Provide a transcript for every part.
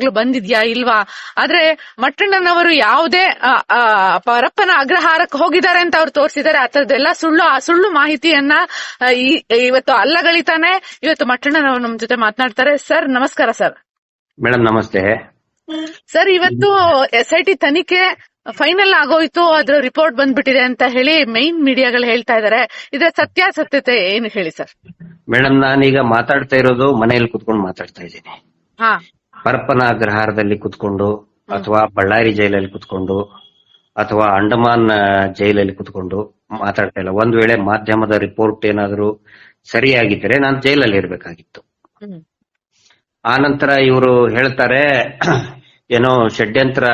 ನಿಜವಾಗ್ಲೂ ಬಂದಿದ್ಯಾ ಇಲ್ವಾ? ಆದ್ರೆ ಮಟ್ಟಣ್ಣನವರು ಯಾವುದೇ ಪರಪ್ಪನ ಅಗ್ರಹಾರಕ್ಕೆ ಹೋಗಿದ್ದಾರೆ ಅಂತ ಅವ್ರು ತೋರಿಸಿದ್ದಾರೆ. ಆ ಸುಳ್ಳು ಆ ಸುಳ್ಳು ಮಾಹಿತಿಯನ್ನ ಇವತ್ತು ಅಲ್ಲಗಳಿತಾನೆ ಇವತ್ತು ಮಟ್ಟಣ್ಣನವರು ನಮ್ಮ ಜೊತೆ ಮಾತನಾಡ್ತಾರೆ. ಸರ್ ನಮಸ್ಕಾರ ಸರ್. ಮೇಡಮ್ ನಮಸ್ತೆ. ಸರ್ ಇವತ್ತು ಎಸ್ ಐ ಟಿ ತನಿಖೆ ಫೈನಲ್ ಆಗೋಯ್ತು. ಅದ್ರ ರಿಪೋರ್ಟ್ ಬಂದ್ಬಿಟ್ಟಿದೆ ಅಂತ ಹೇಳಿ ಮೈನ್ ಮೀಡಿಯಾಗಳು ಹೇಳ್ತಾ ಇದಾರೆ. ಇದ್ರ ಸತ್ಯಾಸತ್ಯತೆ ಏನು ಹೇಳಿ ಸರ್? ಮೇಡಮ್ ನಾನೀಗ ಮಾತಾಡ್ತಾ ಇರೋದು ಮನೆಯಲ್ಲಿ ಕುತ್ಕೊಂಡು ಮಾತಾಡ್ತಾ ಇದ್ದೀನಿ. ಹಾ. ಪರಪ್ಪನ ಅಗ್ರಹಾರದಲ್ಲಿ ಕುತ್ಕೊಂಡು ಅಥವಾ ಬಳ್ಳಾರಿ ಜೈಲಲ್ಲಿ ಕುತ್ಕೊಂಡು ಅಥವಾ ಅಂಡಮಾನ್ ಜೈಲಲ್ಲಿ ಕುತ್ಕೊಂಡು ಮಾತಾಡ್ತಾ ಇಲ್ಲ. ಒಂದ್ ವೇಳೆ ಮಾಧ್ಯಮದ ರಿಪೋರ್ಟ್ ಏನಾದ್ರು ಸರಿಯಾಗಿದ್ರೆ ನಾನು ಜೈಲಲ್ಲಿ ಇರ್ಬೇಕಾಗಿತ್ತು. ಆ ಆನಂತರ ಇವರು ಹೇಳ್ತಾರೆ ಏನೋ ಷಡ್ಯಂತ್ರ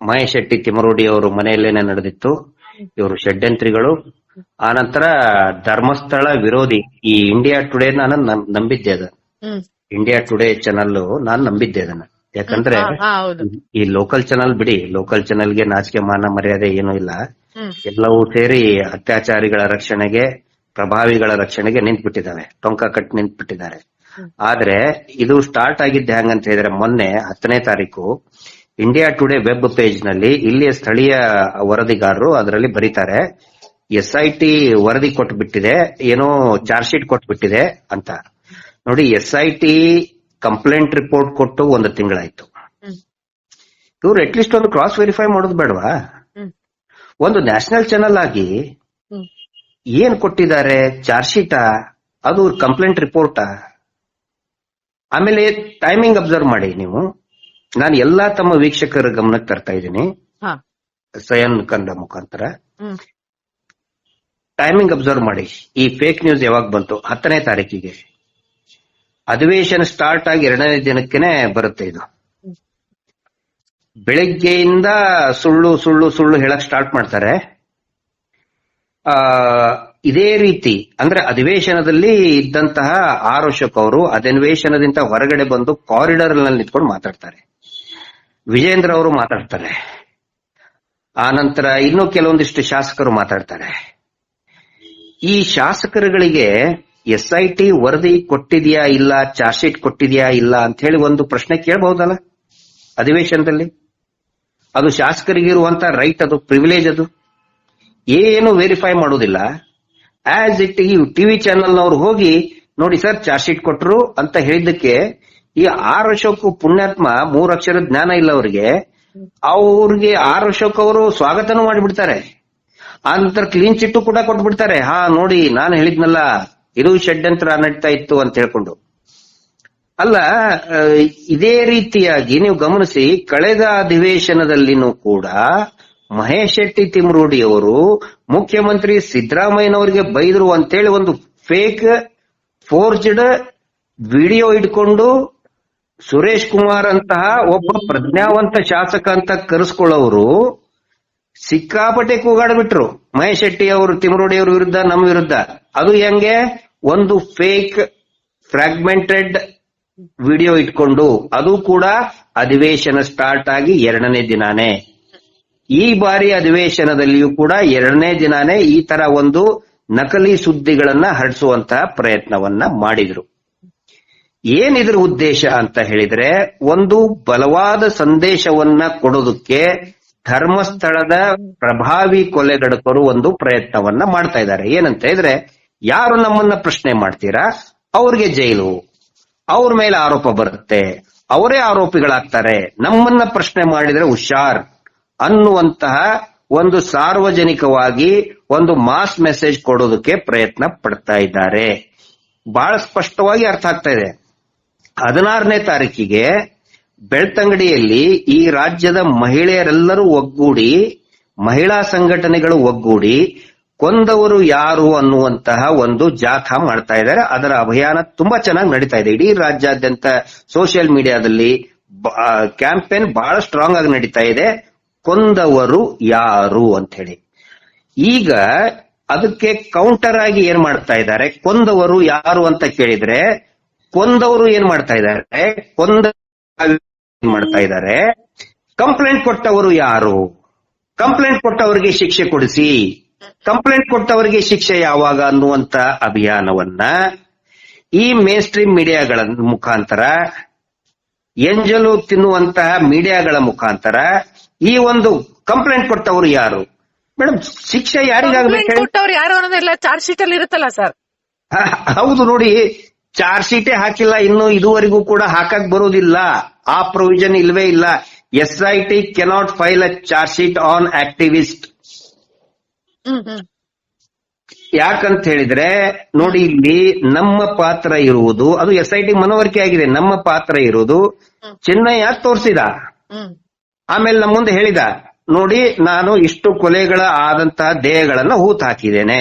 ಮಹೇಶ್ ಶೆಟ್ಟಿ ತಿಮರೋಡಿ ಅವರು ಮನೆಯಲ್ಲೇನೆ ನಡೆದಿತ್ತು. ಇವರು ಷಡ್ಯಂತ್ರಿಗಳು. ಆನಂತರ ಧರ್ಮಸ್ಥಳ ವಿರೋಧಿ ಈ ಇಂಡಿಯಾ ಟುಡೇ ನಾನು ನಂಬಿದ್ದೆ ಅದ. ಇಂಡಿಯಾ ಟುಡೇ ಚಾನಲ್ ನಾನ್ ನಂಬಿದ್ದೆ ಅದನ್ನ. ಯಾಕಂದ್ರೆ ಈ ಲೋಕಲ್ ಚಾನಲ್ ಬಿಡಿ ಲೋಕಲ್ ಚಾನಲ್ಗೆ ನಾಚಿಕೆ ಮಾನ ಮರ್ಯಾದೆ ಏನೂ ಇಲ್ಲ. ಎಲ್ಲವೂ ಸೇರಿ ಅತ್ಯಾಚಾರಿಗಳ ರಕ್ಷಣೆಗೆ ಪ್ರಭಾವಿಗಳ ರಕ್ಷಣೆಗೆ ನಿಂತ್ಬಿಟ್ಟಿದ್ದಾವೆ. ಟೊಂಕ ಕಟ್ ನಿಂತ್ಬಿಟ್ಟಿದ್ದಾರೆ. ಆದ್ರೆ ಇದು ಸ್ಟಾರ್ಟ್ ಆಗಿದ್ದೆ ಹೆಂಗಂತ ಹೇಳಿದ್ರೆ ಮೊನ್ನೆ ಹತ್ತನೇ ತಾರೀಕು ಇಂಡಿಯಾ ಟುಡೇ ವೆಬ್ ಪೇಜ್ನಲ್ಲಿ ಇಲ್ಲಿಯ ಸ್ಥಳೀಯ ವರದಿಗಾರರು ಅದರಲ್ಲಿ ಬರೀತಾರೆ ಎಸ್ ಐ ಟಿ ವರದಿ ಕೊಟ್ಬಿಟ್ಟಿದೆ ಏನೋ ಚಾರ್ಜ್ ಶೀಟ್ ಕೊಟ್ಬಿಟ್ಟಿದೆ ಅಂತ. ನೋಡಿ S I T complaint report ಕೊಟ್ಟು ಒಂದು ತಿಂಗಳಾಯ್ತು. ಇವ್ರು ಅಟ್ಲೀಸ್ಟ್ ಒಂದು ಕ್ರಾಸ್ ವೆರಿಫೈ ಮಾಡೋದು ಬೇಡವಾ? ಒಂದು ನ್ಯಾಷನಲ್ ಚಾನಲ್ ಆಗಿ ಏನ್ ಕೊಟ್ಟಿದ್ದಾರೆ? ಚಾರ್ಜ್ ಶೀಟಾ ಅದು ಕಂಪ್ಲೇಂಟ್ ರಿಪೋರ್ಟಾ ಆಮೇಲೆ ಟೈಮಿಂಗ್ ಅಬ್ಸರ್ವ್ ಮಾಡಿ ನೀವು. ನಾನು ಎಲ್ಲಾ ತಮ್ಮ ವೀಕ್ಷಕರ ಗಮನಕ್ಕೆ ತರ್ತಾ ಇದ್ದೀನಿ. ಸಯನ್ ಕಂದ ಮುಖಾಂತರ. ಟೈಮಿಂಗ್ ಅಬ್ಸರ್ವ್ ಮಾಡಿ. ಈ ಫೇಕ್ ನ್ಯೂಸ್ ಯಾವಾಗ ಬಂತು? ಹತ್ತನೇ ತಾರೀಕಿಗೆ. ಅಧಿವೇಶನ ಸ್ಟಾರ್ಟ್ ಆಗಿ ಎರಡನೇ ದಿನಕ್ಕೇನೆ ಬರುತ್ತೆ ಇದು. ಬೆಳಿಗ್ಗೆಯಿಂದ ಸುಳ್ಳು ಸುಳ್ಳು ಸುಳ್ಳು ಹೇಳಕ್ ಸ್ಟಾರ್ಟ್ ಮಾಡ್ತಾರೆ. ಆ, ಇದೇ ರೀತಿ, ಅಂದ್ರೆ ಅಧಿವೇಶನದಲ್ಲಿ ಇದ್ದಂತಹ ಆರೋಷಕ್ ಅವರು ಅಧಿವೇಶನದಿಂದ ಹೊರಗಡೆ ಬಂದು ಕಾರಿಡಾರ್ನಲ್ಲಿ ನಿಂತ್ಕೊಂಡು ಮಾತಾಡ್ತಾರೆ. ವಿಜೇಂದ್ರ ಅವರು ಮಾತಾಡ್ತಾರೆ. ಆ ನಂತರ ಇನ್ನೂ ಕೆಲವೊಂದಿಷ್ಟು ಶಾಸಕರು ಮಾತಾಡ್ತಾರೆ. ಈ ಶಾಸಕರುಗಳಿಗೆ ಎಸ್ ಐ ಟಿ ವರದಿ ಕೊಟ್ಟಿದ್ಯಾ ಇಲ್ಲ, ಚಾರ್ಜ್ ಶೀಟ್ ಕೊಟ್ಟಿದ್ಯಾ ಇಲ್ಲ ಅಂತ ಹೇಳಿ ಒಂದು ಪ್ರಶ್ನೆ ಕೇಳಬಹುದಲ್ಲ ಅಧಿವೇಶನದಲ್ಲಿ? ಅದು ಶಾಸಕರಿಗಿರುವಂತ ರೈಟ್ ಅದು ಪ್ರಿವಿಲೇಜ್ ಅದು. ಏನು ವೆರಿಫೈ ಮಾಡೋದಿಲ್ಲ. ಆಸ್ ಇಟ್ ಈ ಟಿವಿ ಚಾನೆಲ್ನವ್ರು ಹೋಗಿ, ನೋಡಿ ಸರ್ ಚಾರ್ಜ್ ಶೀಟ್ ಕೊಟ್ಟರು ಅಂತ ಹೇಳಿದ್ದಕ್ಕೆ ಈ ಆರ್ ಅಶೋಕ್ ಪುಣ್ಯಾತ್ಮ ಮೂರ್ ಅಕ್ಷರ ಜ್ಞಾನ ಇಲ್ಲ ಅವರಿಗೆ. ಅವ್ರಿಗೆ ಆರ್ ಅಶೋಕ್ ಅವರು ಸ್ವಾಗತನೂ ಮಾಡಿಬಿಡ್ತಾರೆ. ಆ ನಂತರ ಕ್ಲೀನ್ ಚಿಟ್ಟು ಕೂಡ ಕೊಟ್ಬಿಡ್ತಾರೆ. ಹಾ, ನೋಡಿ, ನಾನು ಹೇಳಿದ್ನಲ್ಲ ಇದು ಷಡ್ಯಂತ್ರ ನಡೀತಾ ಇತ್ತು ಅಂತ ಹೇಳ್ಕೊಂಡು. ಅಲ್ಲ ಇದೇ ರೀತಿಯಾಗಿ ನೀವು ಗಮನಿಸಿ, ಕಳೆದ ಅಧಿವೇಶನದಲ್ಲಿನೂ ಕೂಡ ಮಹೇಶ್ ಶೆಟ್ಟಿ ತಿಮ್ರೂಡಿ ಅವರು ಮುಖ್ಯಮಂತ್ರಿ ಸಿದ್ದರಾಮಯ್ಯನವರಿಗೆ ಬೈದರು ಅಂತೇಳಿ ಒಂದು ಫೇಕ್ ಫೋರ್ಜ್ಡ್ ವಿಡಿಯೋ ಇಟ್ಕೊಂಡು ಸುರೇಶ್ ಕುಮಾರ್ ಅಂತಹ ಒಬ್ಬ ಪ್ರಜ್ಞಾವಂತ ಶಾಸಕ ಅಂತ ಕರೆಸ್ಕೊಳ್ಳೋರು ಸಿಕ್ಕಾಪಟ್ಟೆ ಕೂಗಾಡ್ಬಿಟ್ರು. ಮಹೇಶ್ ಶೆಟ್ಟಿ ಅವರು ತಿಮರೋಡಿ ಅವ್ರ ವಿರುದ್ಧ, ನಮ್ಮ ವಿರುದ್ಧ. ಅದು ಹೆಂಗೆ? ಒಂದು ಫೇಕ್ ಫ್ರಾಗ್ಮೆಂಟೆಡ್ ವಿಡಿಯೋ ಇಟ್ಕೊಂಡು ಅದು ಕೂಡ ಅಧಿವೇಶನ ಸ್ಟಾರ್ಟ್ ಆಗಿ ಎರಡನೇ ದಿನಾನೇ. ಈ ಬಾರಿ ಅಧಿವೇಶನದಲ್ಲಿಯೂ ಕೂಡ ಎರಡನೇ ದಿನಾನೇ ಈ ತರ ಒಂದು ನಕಲಿ ಸುದ್ದಿಗಳನ್ನ ಹರಡಿಸುವಂತಹ ಪ್ರಯತ್ನವನ್ನ ಮಾಡಿದ್ರು. ಏನಿದ್ರ ಉದ್ದೇಶ ಅಂತ ಹೇಳಿದ್ರೆ ಒಂದು ಬಲವಾದ ಸಂದೇಶವನ್ನ ಕೊಡೋದಕ್ಕೆ ಧರ್ಮಸ್ಥಳದ ಪ್ರಭಾವಿ ಕೊಲೆಗಡಕರು ಒಂದು ಪ್ರಯತ್ನವನ್ನ ಮಾಡ್ತಾ ಇದ್ದಾರೆ. ಏನಂತ ಹೇಳಿದ್ರೆ ಯಾರು ನಮ್ಮನ್ನ ಪ್ರಶ್ನೆ ಮಾಡ್ತೀರಾ? ಅವ್ರಿಗೆ ಜೈಲು. ಅವ್ರ ಮೇಲೆ ಆರೋಪ ಬರುತ್ತೆ. ಅವರೇ ಆರೋಪಿಗಳಾಗ್ತಾರೆ. ನಮ್ಮನ್ನ ಪ್ರಶ್ನೆ ಮಾಡಿದ್ರೆ ಹುಷಾರ್. ಅನ್ನುವಂತಹ ಒಂದು ಸಾರ್ವಜನಿಕವಾಗಿ ಒಂದು ಮಾಸ್ ಮೆಸೇಜ್ ಕೊಡೋದಕ್ಕೆ ಪ್ರಯತ್ನ ಪಡ್ತಾ ಇದ್ದಾರೆ. ಬಹಳ ಸ್ಪಷ್ಟವಾಗಿ ಅರ್ಥ ಆಗ್ತಾ ಇದೆ. ಹದಿನಾರನೇ ತಾರೀಕಿಗೆ ಬೆಳ್ತಂಗಡಿಯಲ್ಲಿ ಈ ರಾಜ್ಯದ ಮಹಿಳೆಯರೆಲ್ಲರೂ ಒಗ್ಗೂಡಿ, ಮಹಿಳಾ ಸಂಘಟನೆಗಳು ಒಗ್ಗೂಡಿ ಕೊಂದವರು ಯಾರು ಅನ್ನುವಂತಹ ಒಂದು ಜಾಥಾ ಮಾಡ್ತಾ ಇದ್ದಾರೆ. ಅದರ ಅಭಿಯಾನ ತುಂಬಾ ಚೆನ್ನಾಗಿ ನಡೀತಾ ಇದೆ. ಇಡೀ ರಾಜ್ಯಾದ್ಯಂತ ಸೋಷಿಯಲ್ ಮೀಡಿಯಾದಲ್ಲಿ ಕ್ಯಾಂಪೇನ್ ಬಹಳ ಸ್ಟ್ರಾಂಗ್ ಆಗಿ ನಡೀತಾ ಇದೆ. ಕೊಂದವರು ಯಾರು ಅಂತ ಹೇಳಿ ಈಗ ಅದಕ್ಕೆ ಕೌಂಟರ್ ಆಗಿ ಏನ್ ಮಾಡ್ತಾ ಇದ್ದಾರೆ? ಕೊಂದವರು ಯಾರು ಅಂತ ಕೇಳಿದ್ರೆ, ಕೊಂದವರು ಏನ್ ಮಾಡ್ತಾ ಇದ್ದಾರೆ? ಕೊಂದ ಮಾಡ್ತಾ ಇದ್ದಾರೆ? ಕಂಪ್ಲೇಂಟ್ ಕೊಟ್ಟವರು ಯಾರು? ಕಂಪ್ಲೇಂಟ್ ಕೊಟ್ಟವರಿಗೆ ಶಿಕ್ಷೆ ಕೊಡಿಸಿ. ಕಂಪ್ಲೇಂಟ್ ಕೊಟ್ಟವರಿಗೆ ಶಿಕ್ಷೆ ಯಾವಾಗ ಅನ್ನುವಂತ ಅಭಿಯಾನವನ್ನ ಈ ಮೇನ್ ಸ್ಟ್ರೀಮ್ ಮೀಡಿಯಾಗಳ ಮುಖಾಂತರ ಎಂಜಲು ತಿನ್ನುವಂತಹ ಮೀಡಿಯಾಗಳ ಮುಖಾಂತರ ಈ ಒಂದು ಕಂಪ್ಲೇಂಟ್ ಕೊಟ್ಟವರು ಯಾರು? ಮೇಡಮ್ ಶಿಕ್ಷೆ ಯಾರಿಗಾಗಬೇಕು ಯಾರು ಅನ್ನೋದೆಲ್ಲ ಚಾರ್ಜ್ ಶೀಟ್ ಅಲ್ಲಿ ಇರುತ್ತಲ್ಲ ಸರ್. ಹೌದು ನೋಡಿ ಚಾರ್ಜ್ ಶೀಟೇ ಹಾಕಿಲ್ಲ ಇನ್ನು ಇದುವರೆಗೂ ಕೂಡ ಹಾಕಕ್ ಬರೋದಿಲ್ಲ. ಆ ಪ್ರೊವಿಷನ್ ಇಲ್ವೇ ಇಲ್ಲ. S I T cannot file a charge sheet on activist ಯಾಕಂತ ಹೇಳಿದ್ರೆ ನೋಡಿ ಇಲ್ಲಿ ನಮ್ಮ ಪಾತ್ರ ಇರುವುದು ಅದು ಎಸ್ ಐ ಟಿ ಮನವರಿಕೆ ಆಗಿದೆ ನಮ್ಮ ಪಾತ್ರ ಇರುವುದು ಚೆನ್ನಯ್ಯ ತೋರಿಸಿದ? ಆಮೇಲೆ ನಮ್ಮ ಮುಂದೆ ಹೇಳಿದ ನೋಡಿ ನಾನು ಇಷ್ಟು ಕೊಲೆಗಳ ಆದಂತಹ ದೇಹಗಳನ್ನ ಹೂತ್ ಹಾಕಿದ್ದೇನೆ.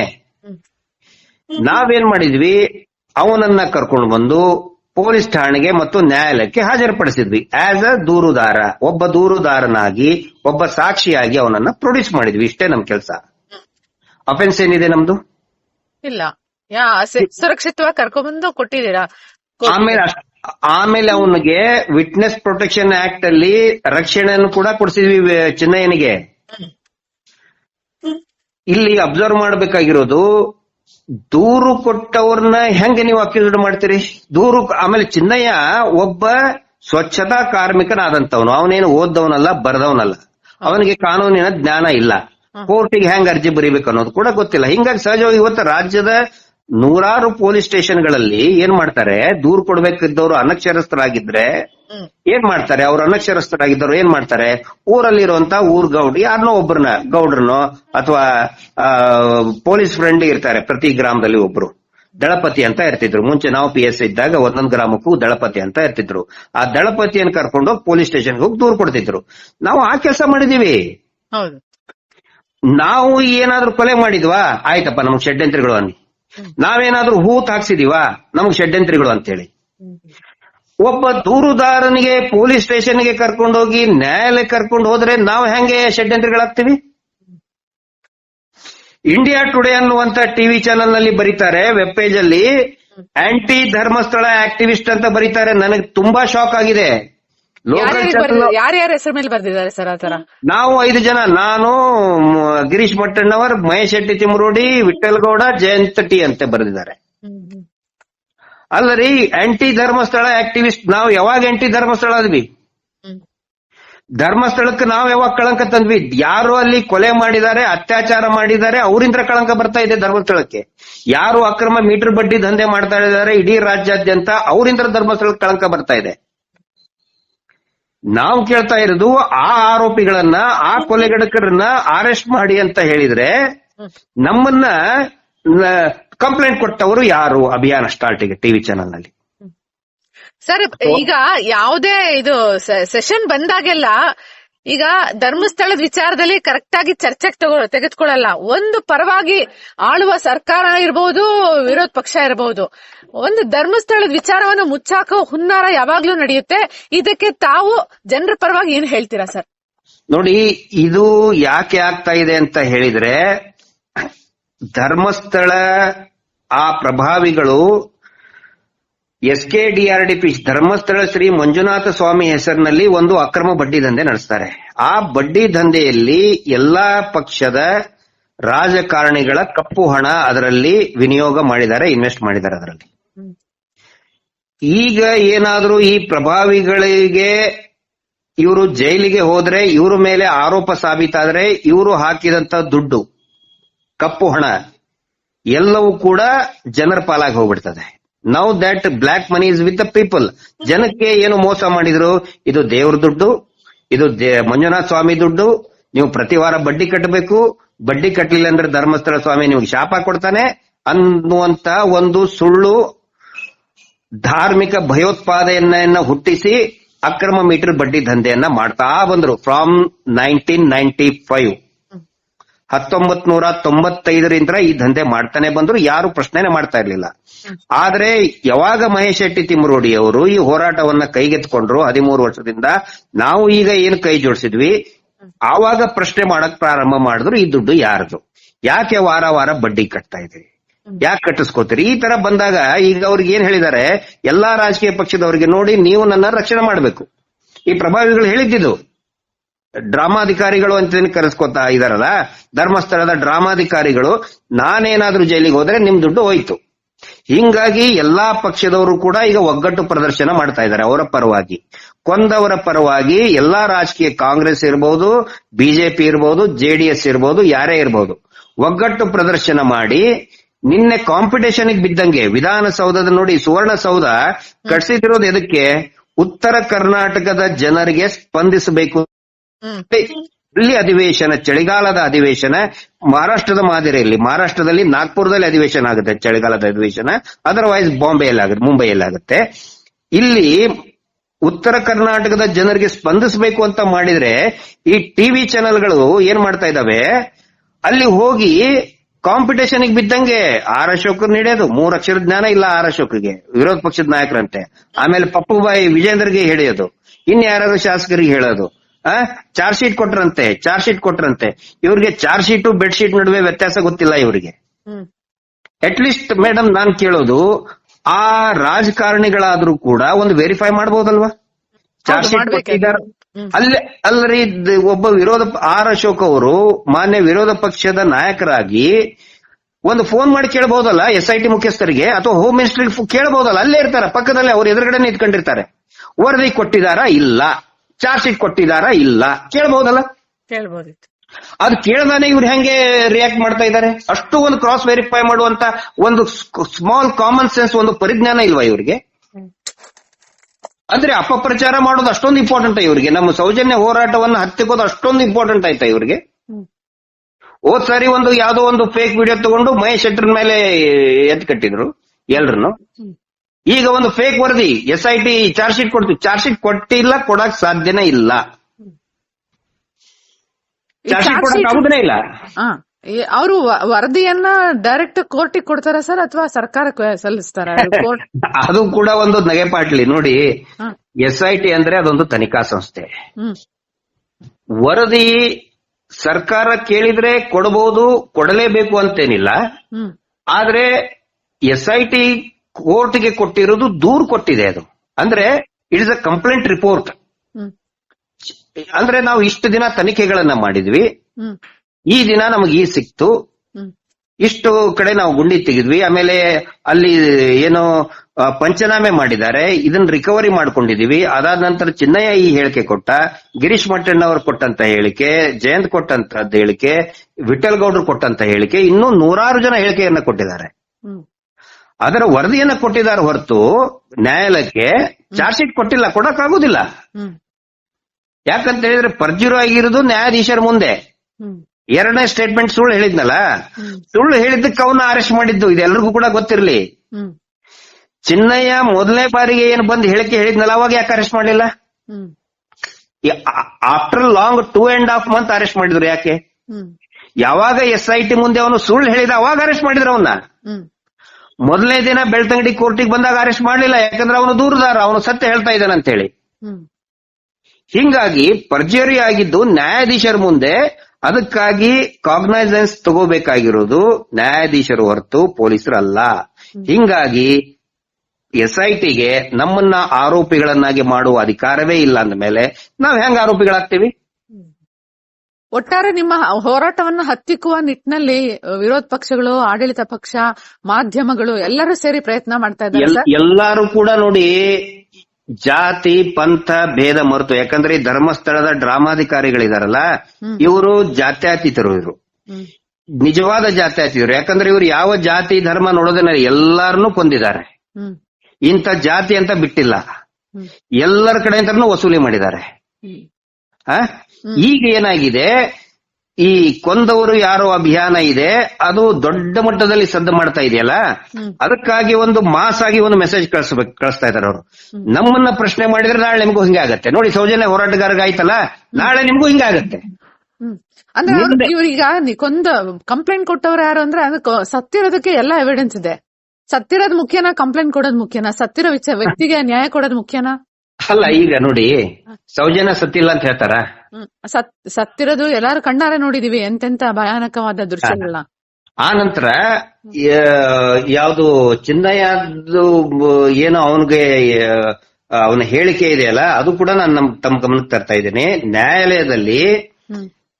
ನಾವೇನ್ ಮಾಡಿದ್ವಿ? ಅವನನ್ನ ಕರ್ಕೊಂಡು ಬಂದು ಪೊಲೀಸ್ ಠಾಣೆಗೆ ಮತ್ತು ನ್ಯಾಯಾಲಯಕ್ಕೆ ಹಾಜರುಪಡಿಸಿದ್ವಿ. ಆಸ್ ಅ ದೂರುದಾರ ಒಬ್ಬ ದೂರುದಾರನಾಗಿ ಒಬ್ಬ ಸಾಕ್ಷಿಯಾಗಿ ಅವನನ್ನ ಪ್ರೊಡ್ಯೂಸ್ ಮಾಡಿದ್ವಿ. ಇಷ್ಟೇ ನಮ್ ಕೆಲಸ. ಅಫೆನ್ಸ್ ಏನಿದೆ ನಮ್ದು? ಇಲ್ಲ. ಯಾ ಸುರಕ್ಷಿತವಾಗಿ ಕರ್ಕೊಂಡ್ಬಂದು ಕೊಟ್ಟಿದ್ದೀರಾ? ಆಮೇಲೆ ಆಮೇಲೆ ಅವನಿಗೆ ವಿಟ್ನೆಸ್ ಪ್ರೊಟೆಕ್ಷನ್ ಆಕ್ಟ್ ಅಲ್ಲಿ ರಕ್ಷಣೆಯನ್ನು ಕೂಡ ಕೊಡಿಸಿದ್ವಿ ಚಿನ್ನಯ್ಯನಿಗೆ. ಇಲ್ಲಿ ಅಬ್ಸರ್ವ್ ಮಾಡಬೇಕಾಗಿರೋದು ದೂರು ಕೊಟ್ಟವ್ರನ್ನ ಹೆಂಗೆ ನೀವು ಅಕ್ಯೂಸ್ಡ್ ಮಾಡ್ತೀರಿ? ದೂರು ಆಮೇಲೆ ಚಿನ್ನಯ್ಯ ಒಬ್ಬ ಸ್ವಚ್ಛತಾ ಕಾರ್ಮಿಕನಾದಂತವನು ಅವನೇನು ಓದ್ದವನಲ್ಲ ಬರೆದವನಲ್ಲ. ಅವನಿಗೆ ಕಾನೂನಿನ ಜ್ಞಾನ ಇಲ್ಲ. ಕೋರ್ಟಿಗೆ ಹೆಂಗ್ ಅರ್ಜಿ ಬರೀಬೇಕು ಅನ್ನೋದು ಕೂಡ ಗೊತ್ತಿಲ್ಲ. ಹಿಂಗಾಗಿ ಸಹಜವಾಗಿ ಇವತ್ತು ರಾಜ್ಯದ ನೂರಾರು ಪೊಲೀಸ್ ಸ್ಟೇಷನ್ಗಳಲ್ಲಿ ಏನ್ ಮಾಡ್ತಾರೆ? ದೂರ್ ಕೊಡ್ಬೇಕಿದ್ದವರು ಅನಕ್ಷರಸ್ಥರಾಗಿದ್ರೆ ಏನ್ ಮಾಡ್ತಾರೆ? ಅವ್ರು ಅನಕ್ಷರಸ್ಥರಾಗಿದ್ದವ್ರು ಏನ್ ಮಾಡ್ತಾರೆ? ಊರಲ್ಲಿರುವಂತ ಊರ್ ಗೌಡ್ ಯಾರನ್ನೋ ಒಬ್ಬರನ್ನ ಗೌಡ್ರನ್ನೋ ಅಥವಾ ಪೊಲೀಸ್ ಫ್ರೆಂಡ್ ಇರ್ತಾರೆ ಪ್ರತಿ ಗ್ರಾಮದಲ್ಲಿ ಒಬ್ರು. ದಳಪತಿ ಅಂತ ಇರ್ತಿದ್ರು. ಮುಂಚೆ ನಾವು ಪಿ ಎಸ್ ಇದ್ದಾಗ ಒಂದೊಂದ್ ಗ್ರಾಮಕ್ಕೂ ದಳಪತಿ ಅಂತ ಇರ್ತಿದ್ರು. ಆ ದಳಪತಿಯನ್ನು ಕರ್ಕೊಂಡು ಹೋಗಿ ಪೊಲೀಸ್ ಸ್ಟೇಷನ್ಗೆ ಹೋಗಿ ದೂರ್ ಕೊಡ್ತಿದ್ರು. ನಾವು ಆ ಕೆಲಸ ಮಾಡಿದೀವಿ. ಹೌದು. ನಾವು ಏನಾದ್ರೂ ಕೊಲೆ ಮಾಡಿದ್ವಾ? ಆಯ್ತಪ್ಪ ನಮಗ್ ಷಡ್ಯಂತ್ರಿಗಳು ಅನ್ನಿ. ನಾವೇನಾದ್ರೂ ಹೂ ತಾಕ್ಸಿದೀವಾ ನಮಗ್ ಷಡ್ಯಂತ್ರಿಗಳು ಅಂತೇಳಿ. ಒಬ್ಬ ದೂರುದಾರನಿಗೆ ಪೊಲೀಸ್ ಸ್ಟೇಷನ್ಗೆ ಕರ್ಕೊಂಡೋಗಿ ನ್ಯಾಯಾಲಯ ಕರ್ಕೊಂಡು ಹೋದ್ರೆ ನಾವು ಹೆಂಗೆ ಷಡ್ಯಂತ್ರಿಗಳಾಗ್ತೀವಿ? ಇಂಡಿಯಾ ಟುಡೇ ಅನ್ನುವಂತ ಟಿವಿ ಚಾನೆಲ್ನಲ್ಲಿ ಬರೀತಾರೆ ವೆಬ್ ಪೇಜ್ ಅಲ್ಲಿ ಆಂಟಿ ಧರ್ಮಸ್ಥಳ ಆಕ್ಟಿವಿಸ್ಟ್ ಅಂತ ಬರೀತಾರೆ. ನನಗೆ ತುಂಬಾ ಶಾಕ್ ಆಗಿದೆ? ಯಾರ್ಯಾರ ಹೆಸರು ಮೇಲೆ ಬರ್ದಿದ್ದಾರೆ ಸರ್ ಆತರ ನಾವು ಐದು ಜನ. ನಾನು ಗಿರೀಶ್ ಮಟ್ಟಣ್ಣವರ್ ಮಹೇಶ್ ಶೆಟ್ಟಿ ತಿಮರೋಡಿ ವಿಠಲ್ ಗೌಡ ಜಯಂತ್ ಟಿ ಅಂತ ಬರೆದಿದ್ದಾರೆ. ಅಲ್ಲರಿ ಆಂಟಿ ಧರ್ಮಸ್ಥಳ ಆಕ್ಟಿವಿಸ್ಟ್ ನಾವು ಯಾವಾಗ ಆಂಟಿ ಧರ್ಮಸ್ಥಳ ಅದ್ವಿ ಧರ್ಮಸ್ಥಳಕ್ಕೆ ನಾವ್ ಯಾವಾಗ ಕಳಂಕ ತಂದ್ವಿ? ಯಾರು ಅಲ್ಲಿ ಕೊಲೆ ಮಾಡಿದ್ದಾರೆ ಅತ್ಯಾಚಾರ ಮಾಡಿದ್ದಾರೆ ಅವರಿಂದ ಕಳಂಕ ಬರ್ತಾ ಇದೆ ಧರ್ಮಸ್ಥಳಕ್ಕೆ. ಯಾರು ಅಕ್ರಮ ಮೀಟರ್ ಬಡ್ಡಿ ದಂಧೆ ಮಾಡ್ತಾ ಇದ್ದಾರೆ ಇಡೀ ರಾಜ್ಯಾದ್ಯಂತ ಅವರಿಂದ ಧರ್ಮಸ್ಥಳಕ್ಕೆ ಕಳಂಕ ಬರ್ತಾ ಇದೆ. ನಾವು ಕೇಳ್ತಾ ಇರೋದು ಆ ಆರೋಪಿಗಳನ್ನ ಆ ಕೊಲೆಗಡಕರನ್ನ ಅರೆಸ್ಟ್ ಮಾಡಿ ಅಂತ ಹೇಳಿದ್ರೆ ನಮ್ಮನ್ನ ಕಂಪ್ಲೇಂಟ್ ಕೊಟ್ಟವರು ಯಾರು ಅಭಿಯಾನ ಸ್ಟಾರ್ಟಿಗೆ ಟಿವಿ ಚಾನೆಲ್ನಲ್ಲಿ? ಸರ್ ಈಗ ಯಾವುದೇ ಇದು ಸೆಷನ್ ಬಂದಾಗೆಲ್ಲ ಈಗ ಧರ್ಮಸ್ಥಳದ ವಿಚಾರದಲ್ಲಿ ಕರೆಕ್ಟ್ ಆಗಿ ಚರ್ಚೆಗೆ ತಗೋ, ತೆಗೆದುಕೊಳ್ಳಲ್ಲ. ಒಂದು ಪರವಾಗಿ ಆಳುವ ಸರ್ಕಾರ ಇರಬಹುದು ವಿರೋಧ ಪಕ್ಷ ಇರಬಹುದು ಒಂದು ಧರ್ಮಸ್ಥಳದ ವಿಚಾರವನ್ನು ಮುಚ್ಚಾಕೋ ಹುನ್ನಾರ ಯಾವಾಗ್ಲೂ ನಡೆಯುತ್ತೆ. ಇದಕ್ಕೆ ತಾವು ಜನರ ಪರವಾಗಿ ಏನ್ ಹೇಳ್ತೀರಾ ಸರ್? ನೋಡಿ, ಇದು ಯಾಕೆ ಆಗ್ತಾ ಇದೆ ಅಂತ ಹೇಳಿದ್ರೆ, ಧರ್ಮಸ್ಥಳ ಆ ಪ್ರಭಾವಿಗಳು S K DRDP Dharmasthala Shri Manjunatha Swami ಹೆಸರಿನಲ್ಲಿ ಒಂದು ಅಕ್ರಮ ಬಡ್ಡಿ ದಂಧೆ ನಡೆಸ್ತಾರೆ. ಆ ಬಡ್ಡಿ ದಂಧೆಯಲ್ಲಿ ಎಲ್ಲಾ ಪಕ್ಷದ ರಾಜಕಾರಣಿಗಳ ಕಪ್ಪು ಹಣ ಅದರಲ್ಲಿ ವಿನಿಯೋಗ ಮಾಡಿದ್ದಾರೆ ಇನ್ವೆಸ್ಟ್ ಮಾಡಿದ್ದಾರೆ ಅದರಲ್ಲಿ. ಈಗ ಏನಾದರೂ ಈ ಪ್ರಭಾವಿಗಳಿಗೆ ಇವರು ಜೈಲಿಗೆ ಹೋದ್ರೆ ಇವ್ರ ಮೇಲೆ ಆರೋಪ ಸಾಬೀತಾದ್ರೆ ಇವರು ಹಾಕಿದಂತ ದುಡ್ಡು ಕಪ್ಪು ಹಣ ಎಲ್ಲವೂ ಕೂಡ ಜನರ ಪಾಲಾಗಿ ಹೋಗ್ಬಿಡ್ತದೆ. Now that black money is with the people ಜನಕ್ಕೆ ಏನು ಮೋಸ ಮಾಡಿದ್ರು? ಇದು ದೇವ್ರ ದುಡ್ಡು, ಇದು ಮಂಜುನಾಥ ಸ್ವಾಮಿ ದುಡ್ಡು. ನೀವು ಪ್ರತಿ ವಾರ ಬಡ್ಡಿ ಕಟ್ಟಬೇಕು ಬಡ್ಡಿ ಕಟ್ಟಲಿಲ್ಲ ಅಂದ್ರೆ ಧರ್ಮಸ್ಥಳ ಸ್ವಾಮಿ ನಿಮ್ಗೆ ಶಾಪ ಕೊಡ್ತಾನೆ. ಅನ್ನುವಂತ ಒಂದು ಸುಳ್ಳು ಧಾರ್ಮಿಕ ಭಯೋತ್ಪಾದನೆಯನ್ನ ಹುಟ್ಟಿಸಿ ಅಕ್ರಮ ಮೀಟರ್ ಬಡ್ಡಿ ದಂಧೆಯನ್ನ ಮಾಡ್ತಾ ಬಂದ್ರು ಫ್ರಾಮ್ ನೈನ್ಟೀನ್ ನೈನ್ಟಿ ಫೈವ್ ಹತ್ತೊಂಬತ್ ನೂರ ತೊಂಬತ್ತೈದರಿಂದ ಈ ದಂಧೆ ಮಾಡ್ತಾನೆ ಬಂದ್ರು, ಯಾರು ಪ್ರಶ್ನೆನೆ ಮಾಡ್ತಾ ಇರ್ಲಿಲ್ಲ. ಆದ್ರೆ ಯಾವಾಗ ಮಹೇಶ್ ಶೆಟ್ಟಿ ತಿಮ್ಮರೋಡಿ ಅವರು ಈ ಹೋರಾಟವನ್ನ ಕೈಗೆತ್ಕೊಂಡ್ರು ಹದಿಮೂರು ವರ್ಷದಿಂದ, ನಾವು ಈಗ ಏನ್ ಕೈ ಜೋಡಿಸಿದ್ವಿ? ಆವಾಗ ಪ್ರಶ್ನೆ ಮಾಡಕ್ ಪ್ರಾರಂಭ ಮಾಡಿದ್ರು, ಈ ದುಡ್ಡು ಯಾರ್ದು? ಯಾಕೆ ವಾರ ವಾರ ಬಡ್ಡಿ ಕಟ್ತಾ ಇದ್ದೀರಿ? ಯಾಕೆ ಕಟ್ಟಿಸ್ಕೋತೀರಿ? ಈ ತರ ಬಂದಾಗ ಈಗ ಅವ್ರಿಗೆ ಏನ್ ಹೇಳಿದ್ದಾರೆ? ಎಲ್ಲಾ ರಾಜಕೀಯ ಪಕ್ಷದವರಿಗೆ ನೋಡಿ ನೀವು ನನ್ನ ರಕ್ಷಣೆ ಮಾಡಬೇಕು. ಈ ಪ್ರಭಾವಿಗಳು ಹೇಳಿದ್ದಿದ್ದು. ಡ್ರಾಮಾಧಿಕಾರಿಗಳು ಅಂತ ಕರೆಸ್ಕೊತಾ ಇದಾರಲ್ಲ ಧರ್ಮಸ್ಥಳದ ಡ್ರಾಮಾಧಿಕಾರಿಗಳು ನಾನೇನಾದ್ರೂ ಜೈಲಿಗೆ ಹೋದ್ರೆ ನಿಮ್ ದುಡ್ಡು ಹೋಯ್ತು. ಹಿಂಗಾಗಿ ಎಲ್ಲಾ ಪಕ್ಷದವರು ಕೂಡ ಈಗ ಒಗ್ಗಟ್ಟು ಪ್ರದರ್ಶನ ಮಾಡ್ತಾ ಇದ್ದಾರೆ ಅವರ ಪರವಾಗಿ. ಕೊಂದವರ ಪರವಾಗಿ ಎಲ್ಲಾ ರಾಜಕೀಯ ಕಾಂಗ್ರೆಸ್ ಇರಬಹುದು ಬಿಜೆಪಿ ಇರಬಹುದು ಜೆಡಿಎಸ್ ಇರಬಹುದು ಯಾರೇ ಇರಬಹುದು ಒಗ್ಗಟ್ಟು ಪ್ರದರ್ಶನ ಮಾಡಿ ನಿನ್ನೆ ಕಾಂಪಿಟೇಷನ್ ಬಿದ್ದಂಗೆ ವಿಧಾನಸೌಧದ ನೋಡಿ ಸುವರ್ಣಸೌಧ ಕಟ್ಸಿದಿರೋದು ಎದಕ್ಕೆ? ಉತ್ತರ ಕರ್ನಾಟಕದ ಜನರಿಗೆ ಸ್ಪಂದಿಸಬೇಕು. ಇಲ್ಲಿ ಅಧಿವೇಶನ, ಚಳಿಗಾಲದ ಅಧಿವೇಶನ, ಮಹಾರಾಷ್ಟ್ರದ ಮಾದರಿಯಲ್ಲಿ, ಮಹಾರಾಷ್ಟ್ರದಲ್ಲಿ ನಾಗ್ಪುರದಲ್ಲಿ ಅಧಿವೇಶನ ಆಗುತ್ತೆ, ಚಳಿಗಾಲದ ಅಧಿವೇಶನ. ಅದರ್ವೈಸ್ ಬಾಂಬೆಯಲ್ಲಿ ಆಗುತ್ತೆ ಮುಂಬೈಯಲ್ಲಿ ಆಗುತ್ತೆ ಇಲ್ಲಿ ಉತ್ತರ ಕರ್ನಾಟಕದ ಜನರಿಗೆ ಸ್ಪಂದಿಸಬೇಕು ಅಂತ ಮಾಡಿದ್ರೆ ಈ ಟಿವಿ ಚಾನೆಲ್ಗಳು ಏನ್ ಮಾಡ್ತಾ ಇದಾವೆ ಅಲ್ಲಿ ಹೋಗಿ ಕಾಂಪಿಟೇಷನ್ ಬಿದ್ದಂಗೆ ಆರ್ ಅಶೋಕ್ ನಡೆಯೋದು. ಮೂರ್ ಅಕ್ಷರ ಜ್ಞಾನ ಇಲ್ಲ ಆರ್ ಅಶೋಕ್ಗೆ ವಿರೋಧ ಪಕ್ಷದ ನಾಯಕರಂತೆ. ಆಮೇಲೆ ಪಪ್ಪುಬಾಯಿ ವಿಜೇಂದ್ರಗೆ ಹಿಡಿಯೋದು. ಇನ್ ಶಾಸಕರಿಗೆ ಹೇಳೋದು. ಚಾರ್ಜ್ ಶೀಟ್ ಕೊಟ್ರಂತೆ ಚಾರ್ಜ್ ಶೀಟ್ ಕೊಟ್ರಂತೆ. ಇವ್ರಿಗೆ ಚಾರ್ಜ್ ಶೀಟು ಬೆಡ್ ಶೀಟ್ ನಡುವೆ ವ್ಯತ್ಯಾಸ ಗೊತ್ತಿಲ್ಲ ಇವರಿಗೆ. ಅಟ್ ಲೀಸ್ಟ್ ಮೇಡಮ್ ನಾನ್ ಕೇಳೋದು ಆ ರಾಜಕಾರಣಿಗಳಾದ್ರೂ ಕೂಡ ಒಂದು ವೆರಿಫೈ ಮಾಡಬಹುದಲ್ವಾ ಚಾರ್ಜ್ ಶೀಟ್. ಕೊಟ್ಟಿದ್ದಾರೆ. ಅಲ್ಲಿ ಅಲ್ಲೇ ಅಲ್ಲರಿ ಒಬ್ಬ ವಿರೋಧ ಆರ್ ಅಶೋಕ್ ಅವರು ಮಾನ್ಯ ವಿರೋಧ ಪಕ್ಷದ ನಾಯಕರಾಗಿ ಒಂದು ಫೋನ್ ಮಾಡಿ ಕೇಳಬಹುದಲ್ಲ ಎಸ್ ಐ ಟಿ ಮುಖ್ಯಸ್ಥರಿಗೆ ಅಥವಾ ಹೋಮ್ ಮಿನಿಸ್ಟರ್ಗೆ ಕೇಳಬಹುದಲ್ಲ ಅಲ್ಲೇ ಇರ್ತಾರೆ ಪಕ್ಕದಲ್ಲೇ ಅವ್ರ ಎದುರುಗಡೆ ನಿಂತ್ಕೊಂಡಿರ್ತಾರೆ. ವರದಿ ಕೊಟ್ಟಿದಾರಾ ಇಲ್ಲ. ಚಾರ್ಜ್ ಶೀಟ್ ಕೊಟ್ಟಿದಾರಾ? ಇಲ್ಲ. ಕೇಳಬಹುದಲ್ಲ ಕೇಳಬಹುದಿತ್ತು ಅದು ಕೇಳದಾನೆ ಇವ್ರು ಹೆಂಗೆ ರಿಯಾಕ್ಟ್ ಮಾಡ್ತಾ ಇದ್ದಾರೆ ಅಷ್ಟು ಒಂದು ಕ್ರಾಸ್ ವೆರಿಫೈ ಮಾಡುವಂತ ಒಂದು ಸ್ಮಾಲ್ ಕಾಮನ್ ಸೆನ್ಸ್ ಒಂದು ಪರಿಜ್ಞಾನ ಇಲ್ವಾ ಇವ್ರಿಗೆ. ಅಂದ್ರೆ ಅಪಪ್ರಚಾರ ಮಾಡೋದು ಅಷ್ಟೊಂದು ಇಂಪಾರ್ಟೆಂಟ್ ಇವ್ರಿಗೆ. ನಮ್ಮ ಸೌಜನ್ಯ ಹೋರಾಟವನ್ನು ಹತ್ತಿಕೋದು ಅಷ್ಟೊಂದು ಇಂಪಾರ್ಟೆಂಟ್ ಆಯ್ತಾ ಇವ್ರಿಗೆ. ಹೋದ್ ಸಾರಿ ಒಂದು ಯಾವ್ದೋ ಒಂದು ಫೇಕ್ ವಿಡಿಯೋ ತಗೊಂಡು ಮಹೇಶ್ ಶೆಟ್ಟರ್ ಮೇಲೆ ಎತ್ ಕಟ್ಟಿದ್ರು ಹ್ಮ್. ಈಗ ಒಂದು ಫೇಕ್ ವರದಿ S I T charge sheet ಕೊಡ್ತೀವಿ. ಚಾರ್ಜ್ ಶೀಟ್ ಕೊಟ್ಟಿಲ್ಲ ಕೊಡಕ್ ಸಾಧ್ಯನೇ ಇಲ್ಲ. ಚಾರ್ಜ್ ಶೀಟ್ charge ಕೊಡಕ್ ಆಗುದೇ ಇಲ್ಲ. ಅವರು ವರದಿಯನ್ನ ಡೈರೆಕ್ಟ್ ಕೋರ್ಟಿಗೆ ಕೊಡ್ತಾರ ಸರ್ ಅಥವಾ ಸರ್ಕಾರಕ್ಕೆ ಸಲ್ಲಿಸ್ತಾರ? ಅದು ಕೂಡ ಒಂದು ನಗೆಪಾಟ್ಲಿ. ನೋಡಿ ಎಸ್ ಐ ಟಿ ಅಂದ್ರೆ ಅದೊಂದು ತನಿಖಾ ಸಂಸ್ಥೆ. ವರದಿ ಸರ್ಕಾರ ಕೇಳಿದ್ರೆ ಕೊಡಬಹುದು ಕೊಡಲೇಬೇಕು ಅಂತೇನಿಲ್ಲ. ಆದ್ರೆ ಎಸ್ ಐ ಟಿ ಕೋರ್ಟ್ಗೆ ಕೊಟ್ಟಿರೋದು ದೂರ್ ಕೊಟ್ಟಿದೆ ಅದು. ಅಂದ್ರೆ it is a complaint report ಅಂದ್ರೆ ನಾವು ಇಷ್ಟು ದಿನ ತನಿಖೆಗಳನ್ನ ಮಾಡಿದ್ವಿ. ಈ ದಿನ ನಮಗೆ ಈ ಸಿಕ್ತು. ಇಷ್ಟು ಕಡೆ ನಾವು ಗುಂಡಿ ತೆಗೆದ್ವಿ. ಆಮೇಲೆ ಅಲ್ಲಿ ಏನು ಪಂಚನಾಮೆ ಮಾಡಿದ್ದಾರೆ. ಇದನ್ನ ರಿಕವರಿ ಮಾಡ್ಕೊಂಡಿದೀವಿ. ಅದಾದ ನಂತರ ಚಿನ್ನಯ್ಯ ಈ ಹೇಳಿಕೆ ಕೊಟ್ಟ ಗಿರೀಶ್ ಮಟ್ಟಣ್ಣವ್ರು ಕೊಟ್ಟಂತ ಹೇಳಿಕೆ ಜಯಂತ್ ಕೊಟ್ಟಂತದ್ದು ಹೇಳಿಕೆ ವಿಠಲ್ ಗೌಡ್ರು ಕೊಟ್ಟಂತ ಹೇಳಿಕೆ ಇನ್ನೂ ನೂರಾರು ಜನ ಹೇಳಿಕೆಯನ್ನ ಕೊಟ್ಟಿದ್ದಾರೆ. ಅದರ ವರದಿಯನ್ನ ಕೊಟ್ಟಿದ್ದಾರೆ ಹೊರತು ನ್ಯಾಯಾಲಯಕ್ಕೆ ಚಾರ್ಜ್ ಶೀಟ್ ಕೊಟ್ಟಿಲ್ಲ ಕೊಡಕ್ಕಾಗುದಿಲ್ಲ. ಆಗುದಿಲ್ಲ ಯಾಕಂತ ಹೇಳಿದ್ರೆ ಪರ್ಜುರು ಆಗಿರೋದು ನ್ಯಾಯಾಧೀಶರ ಮುಂದೆ. ಎರಡನೇ ಸ್ಟೇಟ್ಮೆಂಟ್ ಸುಳ್ಳು ಹೇಳಿದ್ನಲ್ಲ? ಸುಳ್ಳು ಹೇಳಿದ್ದಕ್ಕೆ ಅವನ್ನ ಅರೆಸ್ಟ್ ಮಾಡಿದ್ದು ಇದೆಲ್ಲರಿಗೂ ಕೂಡ ಗೊತ್ತಿರಲಿ. ಚಿನ್ನಯ್ಯ ಮೊದಲನೇ ಬಾರಿಗೆ ಏನು ಬಂದು ಹೇಳಿಕೆ ಹೇಳಿದ್ನಲ್ಲ ಅವಾಗ ಯಾಕೆ ಅರೆಸ್ಟ್ ಮಾಡಲಿಲ್ಲ? After long two and half month arrest ಮಾಡಿದ್ರು ಯಾಕೆ? ಯಾವಾಗ ಎಸ್ ಐ ಟಿ ಮುಂದೆ ಅವನು ಸುಳ್ಳು ಹೇಳಿದ ಅವಾಗ ಅರೆಸ್ಟ್ ಮಾಡಿದ್ರು ಅವನ್ನ. ಮೊದಲನೇ ದಿನ ಬೆಳ್ತಂಗಡಿ ಕೋರ್ಟಿಗೆ ಬಂದಾಗ ಅರೆಸ್ಟ್ ಮಾಡಲಿಲ್ಲ ಯಾಕಂದ್ರೆ ಅವನು ದೂರದಾರ ಅವನು ಸತ್ಯ ಹೇಳ್ತಾ ಇದ್ದಾನೆ ಅಂತ ಹೇಳಿ ಹಿಂಗಾಗಿ ಪರ್ಜರಿ ಆಗಿದ್ದು ನ್ಯಾಯಾಧೀಶರ ಮುಂದೆ ಅದಕ್ಕಾಗಿ ಕಾಗ್ನೈಸೆನ್ಸ್ ತಗೋಬೇಕಾಗಿರೋದು ನ್ಯಾಯಾಧೀಶರು ಹೊರತು ಪೊಲೀಸರು ಅಲ್ಲ ಹಿಂಗಾಗಿ ಎಸ್ ಐ ಟಿಗೆ ನಮ್ಮನ್ನ ಆರೋಪಿಗಳನ್ನಾಗಿ ಮಾಡುವ ಅಧಿಕಾರವೇ ಇಲ್ಲ ಅಂದ ಮೇಲೆ ನಾವ್ ಹೆಂಗ್ ಆರೋಪಿಗಳಾಗ್ತೀವಿ? ಒಟ್ಟಾರೆ ನಿಮ್ಮ ಹೋರಾಟವನ್ನ ಹತ್ತಿಕ್ಕುವ ನಿಟ್ಟಿನಲ್ಲಿ ವಿರೋಧ ಪಕ್ಷಗಳು ಆಡಳಿತ ಪಕ್ಷ ಮಾಧ್ಯಮಗಳು ಎಲ್ಲರೂ ಸೇರಿ ಪ್ರಯತ್ನ ಮಾಡ್ತಾ ಇದ್ದಾರೆ ಎಲ್ಲರೂ ಕೂಡ ನೋಡಿ ಜಾತಿ ಪಂಥ ಭೇದ ಮರೆತು ಯಾಕಂದ್ರೆ ಧರ್ಮಸ್ಥಳದ ಡ್ರಾಮಾಧಿಕಾರಿಗಳಿದಾರಲ್ಲ. ಇವರು ಜಾತ್ಯಾತೀತರು ಇವರು. ನಿಜವಾದ ಜಾತ್ಯಾತೀತರು. ಯಾಕಂದ್ರೆ ಇವರು ಯಾವ ಜಾತಿ ಧರ್ಮ ನೋಡೋದನ್ನ ಎಲ್ಲಾರನು ಕೊಂದಿದ್ದಾರೆ. ಇಂಥ ಜಾತಿ ಅಂತ ಬಿಟ್ಟಿಲ್ಲ. ಎಲ್ಲರ ಕಡೆ ಅಂತ ವಸೂಲಿ ಮಾಡಿದ್ದಾರೆ? ಈಗ ಏನಾಗಿದೆ? ಈ ಕೊಂದವರು ಯಾರೋ ಅಭಿಯಾನ ಇದೆ ಅದು ದೊಡ್ಡ ಮಟ್ಟದಲ್ಲಿ ಸದ್ದು ಮಾಡ್ತಾ ಇದೆಯಲ್ಲ? ಅದಕ್ಕಾಗಿ ಒಂದು ಮಾಸ್ ಆಗಿ ಒಂದು ಮೆಸೇಜ್ ಕಳಿಸ್ಬೇಕು ಕಳಿಸ್ತಾ ಇದಾರೆ ಅವರು. ನಮ್ಮನ್ನ ಪ್ರಶ್ನೆ ಮಾಡಿದ್ರೆ ನಾಳೆ ನಿಮಗೂ ಹಿಂಗೆ ಆಗತ್ತೆ. ನೋಡಿ ಸೌಜನ್ಯ ಹೋರಾಟಗಾರಗಾಯ್ತಲ್ಲ ನಾಳೆ ನಿಮಗೂ ಹಿಂಗೆ ಆಗತ್ತೆ. ಅಂದ್ರೆ ಇವ್ರೀಗ ಕೊಂದ ಕಂಪ್ಲೇಂಟ್ ಕೊಟ್ಟವ್ರು ಯಾರು ಅಂದ್ರೆ ಅದಕ್ಕೆ ಸತ್ತಿರೋದಕ್ಕೆ ಎಲ್ಲ ಎವಿಡೆನ್ಸ್ ಇದೆ. ಸತ್ತಿರೋದ್ ಮುಖ್ಯನಾ ಕಂಪ್ಲೇಂಟ್ ಕೊಡೋದ್ ಮುಖ್ಯನಾ? ಸತ್ತಿರೋ ವ್ಯಕ್ತಿಗೆ ನ್ಯಾಯ ಕೊಡೋದ್ ಮುಖ್ಯನಾ? ಅಲ್ಲ ಈಗ ನೋಡಿ ಸೌಜನ್ಯ ಸತ್ತಿಲ್ಲ ಅಂತ ಹೇಳ್ತಾರ? ಸತ್ ಸತ್ತಿರೋದು ಎಲ್ಲಾರು ಕಣ್ಣಾರೆ ನೋಡಿದೀವಿ ಎಂತೆಂತ ಭಯಾನಕವಾದ ದೃಶ್ಯಗಳ ಆ ನಂತರ ಯಾವ್ದು ಚಿನ್ನಯ್ಯದು ಏನೋ ಅವನಿಗೆ ಅವನ ಹೇಳಿಕೆ ಇದೆಯಲ್ಲ ಅದು ಕೂಡ ನಾನು ನಮ್ ತಮ್ಮ ಗಮನಕ್ಕೆ ತರ್ತಾ ಇದ್ದೀನಿ. ನ್ಯಾಯಾಲಯದಲ್ಲಿ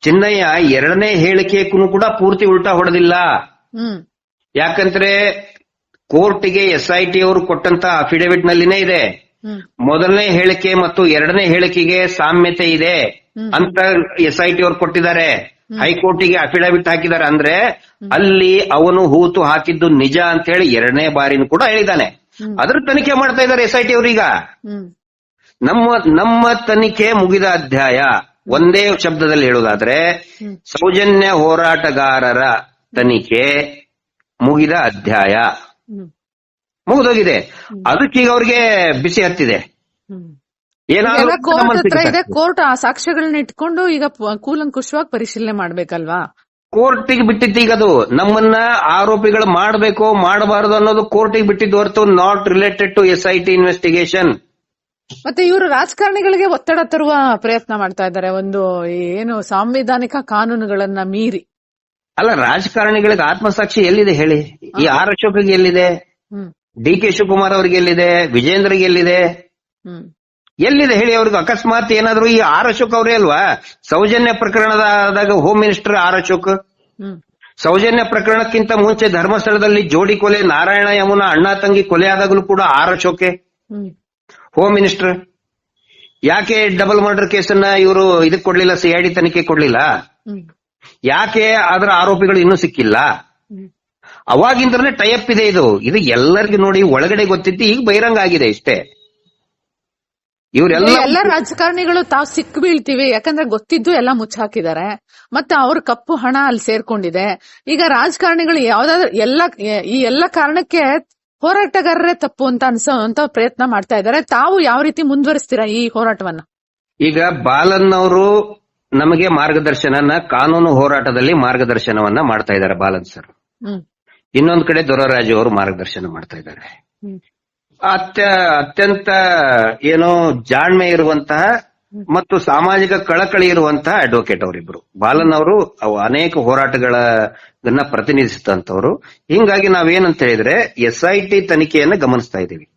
ಚಿನ್ನಯ್ಯ ಎರಡನೇ ಹೇಳಿಕೆಗೂ ಕೂಡ ಪೂರ್ತಿ ಉಲ್ಟಾ ಹೊಡೆದಿಲ್ಲ. ಯಾಕಂದ್ರೆ ಕೋರ್ಟ್ಗೆ ಎಸ್ ಐ ಟಿ ಅವರು ಕೊಟ್ಟಂತ ಅಫಿಡವಿಟ್ ನಲ್ಲಿನೇ ಇದೆ. ಮೊದಲನೇ ಹೇಳಿಕೆ ಮತ್ತು ಎರಡನೇ ಹೇಳಿಕೆಗೆ ಸಾಮ್ಯತೆ ಇದೆ ಅಂತ ಎಸ್ ಐ ಟಿ ಅವರು ಕೊಟ್ಟಿದ್ದಾರೆ. ಹೈಕೋರ್ಟಿಗೆ ಅಫಿಡವಿಟ್ ಹಾಕಿದ್ದಾರೆ ಅಂದ್ರೆ ಅಲ್ಲಿ ಅವನು ಹೂತು ಹಾಕಿದ್ದು ನಿಜ ಅಂತ ಹೇಳಿ ಎರಡನೇ ಬಾರಿನೂ ಕೂಡ ಹೇಳಿದ್ದಾನೆ. ಅದ್ರ ತನಿಖೆ ಮಾಡ್ತಾ ಇದ್ದಾರೆ ಎಸ್ ಐ ಟಿ ಅವರೀಗ ನಮ್ಮ ನಮ್ಮ ತನಿಖೆ ಮುಗಿದ ಅಧ್ಯಾಯ ಒಂದೇ ಶಬ್ದದಲ್ಲಿ ಹೇಳುವುದಾದ್ರೆ ಸೌಜನ್ಯ ಹೋರಾಟಗಾರರ ತನಿಖೆ ಮುಗಿದ ಅಧ್ಯಾಯ. ಮುಗಿದೋಗಿದೆ. ಅದಕ್ಕೀಗ ಅವ್ರಿಗೆ ಬಿಸಿ ಹತ್ತಿದೆ. ಏನಾದ್ರೂ ಕೋರ್ಟ್ ಆ ಸಾಕ್ಷ್ಯಗಳನ್ನ ಇಟ್ಕೊಂಡು ಈಗ ಕೂಲಂಕುಷವಾಗಿ ಪರಿಶೀಲನೆ ಮಾಡ್ಬೇಕಲ್ವಾ? ಕೋರ್ಟಿಗೆ ಬಿಟ್ಟಿತ್ತು ಈಗ ಅದು. ನಮ್ಮನ್ನ ಆರೋಪಿಗಳು ಮಾಡಬೇಕು ಮಾಡಬಾರದು ಅನ್ನೋದು ಕೋರ್ಟಿಗೆ ಬಿಟ್ಟಿದ್ದು ಹೊರತು not related to S I T investigation ಮತ್ತೆ ಇವರು ರಾಜಕಾರಣಿಗಳಿಗೆ ಒತ್ತಡ ತರುವ ಪ್ರಯತ್ನ ಮಾಡ್ತಾ ಇದ್ದಾರೆ. ಒಂದು ಏನು ಸಾಂವಿಧಾನಿಕ ಕಾನೂನುಗಳನ್ನ ಮೀರಿ. ಅಲ್ಲ ರಾಜಕಾರಣಿಗಳಿಗೆ ಆತ್ಮಸಾಕ್ಷಿ ಎಲ್ಲಿದೆ ಹೇಳಿ? ಈ ಆರ್ ಅಶೋಕ್ಗೆ ಎಲ್ಲಿದೆ? ಡಿ ಕೆ ಶಿವಕುಮಾರ್ ಅವ್ರಿಗೆ ಎಲ್ಲಿದೆ? ವಿಜೇಂದ್ರಿಗೆ ಎಲ್ಲಿದೆ? ಎಲ್ಲಿದೆ ಹೇಳಿ ಅವ್ರಿಗೆ? ಅಕಸ್ಮಾತ್ ಏನಾದ್ರು ಈ ಆರ್ ಅಶೋಕ್ ಅವರೇ ಅಲ್ವಾ? Soujanya ಪ್ರಕರಣದಾಗ home minister R Ashok. Soujanya ಪ್ರಕರಣಕ್ಕಿಂತ ಮುಂಚೆ ಧರ್ಮಸ್ಥಳದಲ್ಲಿ ಜೋಡಿ ಕೊಲೆ ನಾರಾಯಣ ಯಮುನಾ ಅಣ್ಣ ತಂಗಿ ಕೊಲೆ ಆದಾಗಲೂ ಕೂಡ ಆರ್ ಅಶೋಕೆ. ಹೋಮ್. ಮಿನಿಸ್ಟರ್. ಯಾಕೆ ಡಬಲ್ ಮರ್ಡರ್ ಕೇಸನ್ನ ಇವರು ಇದಕ್ ಕೊಡ್ಲಿಲ್ಲ ಸಿಐಡಿ ತನಿಖೆ ಕೊಡ್ಲಿಲ್ಲ? ಯಾಕೆ ಅದರ ಆರೋಪಿಗಳು ಇನ್ನೂ ಸಿಕ್ಕಿಲ್ಲ? ಹ್ಮ್ ಅವಾಗಿಂದಲೇ ಟೈಅಪ್ ಇದೆ ಇದು. ಇದು ಎಲ್ಲರಿಗೂ ನೋಡಿ ಒಳಗಡೆ ಗೊತ್ತಿತ್ತು ಈಗ ಬಹಿರಂಗ ಆಗಿದೆ ಇಷ್ಟೇ. ಇವರೆಲ್ಲ ಎಲ್ಲ ರಾಜಕಾರಣಿಗಳು ತಾವು ಸಿಕ್ ಬೀಳ್ತೀವಿ. ಯಾಕಂದ್ರೆ ಗೊತ್ತಿದ್ದು ಎಲ್ಲ ಮುಚ್ಚಾಕಿದ್ದಾರೆ. ಮತ್ತೆ ಅವ್ರ ಕಪ್ಪು ಹಣ ಅಲ್ಲಿ ಸೇರ್ಕೊಂಡಿದೆ. ಈಗ ರಾಜಕಾರಣಿಗಳು ಯಾವ್ದಾದ್ರು ಎಲ್ಲ ಈ ಎಲ್ಲ ಕಾರಣಕ್ಕೆ ಹೋರಾಟಗಾರರೇ ತಪ್ಪು ಅಂತ ಅನ್ಸೋ ಅಂತ ಪ್ರಯತ್ನ ಮಾಡ್ತಾ ಇದ್ದಾರೆ. ತಾವು ಯಾವ ರೀತಿ ಮುಂದುವರಿಸ್ತೀರಾ ಈ ಹೋರಾಟವನ್ನ? ಈಗ ಬಾಲನ್ ಅವರು ನಮಗೆ ಮಾರ್ಗದರ್ಶನನ ಕಾನೂನು ಹೋರಾಟದಲ್ಲಿ ಮಾರ್ಗದರ್ಶನವನ್ನ ಮಾಡ್ತಾ ಇದ್ದಾರೆ ಬಾಲನ್ ಸರ್. ಹ್ಮ್. ಇನ್ನೊಂದ್ ಕಡೆ ದೊರರಾಜು ಅವರು ಮಾರ್ಗದರ್ಶನ ಮಾಡ್ತಾ ಇದ್ದಾರೆ. ಅತ್ಯ ಅತ್ಯಂತ ಏನೋ ಜಾಣ್ಮೆ ಇರುವಂತಹ ಮತ್ತು ಸಾಮಾಜಿಕ ಕಳಕಳಿ ಇರುವಂತಹ ಅಡ್ವೊಕೇಟ್ ಅವರಿಬ್ರು. ಬಾಲನ್ ಅವರು ಅನೇಕ ಹೋರಾಟಗಳನ್ನ ಪ್ರತಿನಿಧಿಸಿದಂತವ್ರು ಹಿಂಗಾಗಿ ನಾವೇನಂತ ಹೇಳಿದ್ರೆ ಎಸ್ ಐ ಟಿ ತನಿಖೆಯನ್ನ ಗಮನಿಸ್ತಾ ಇದ್ದೀವಿ.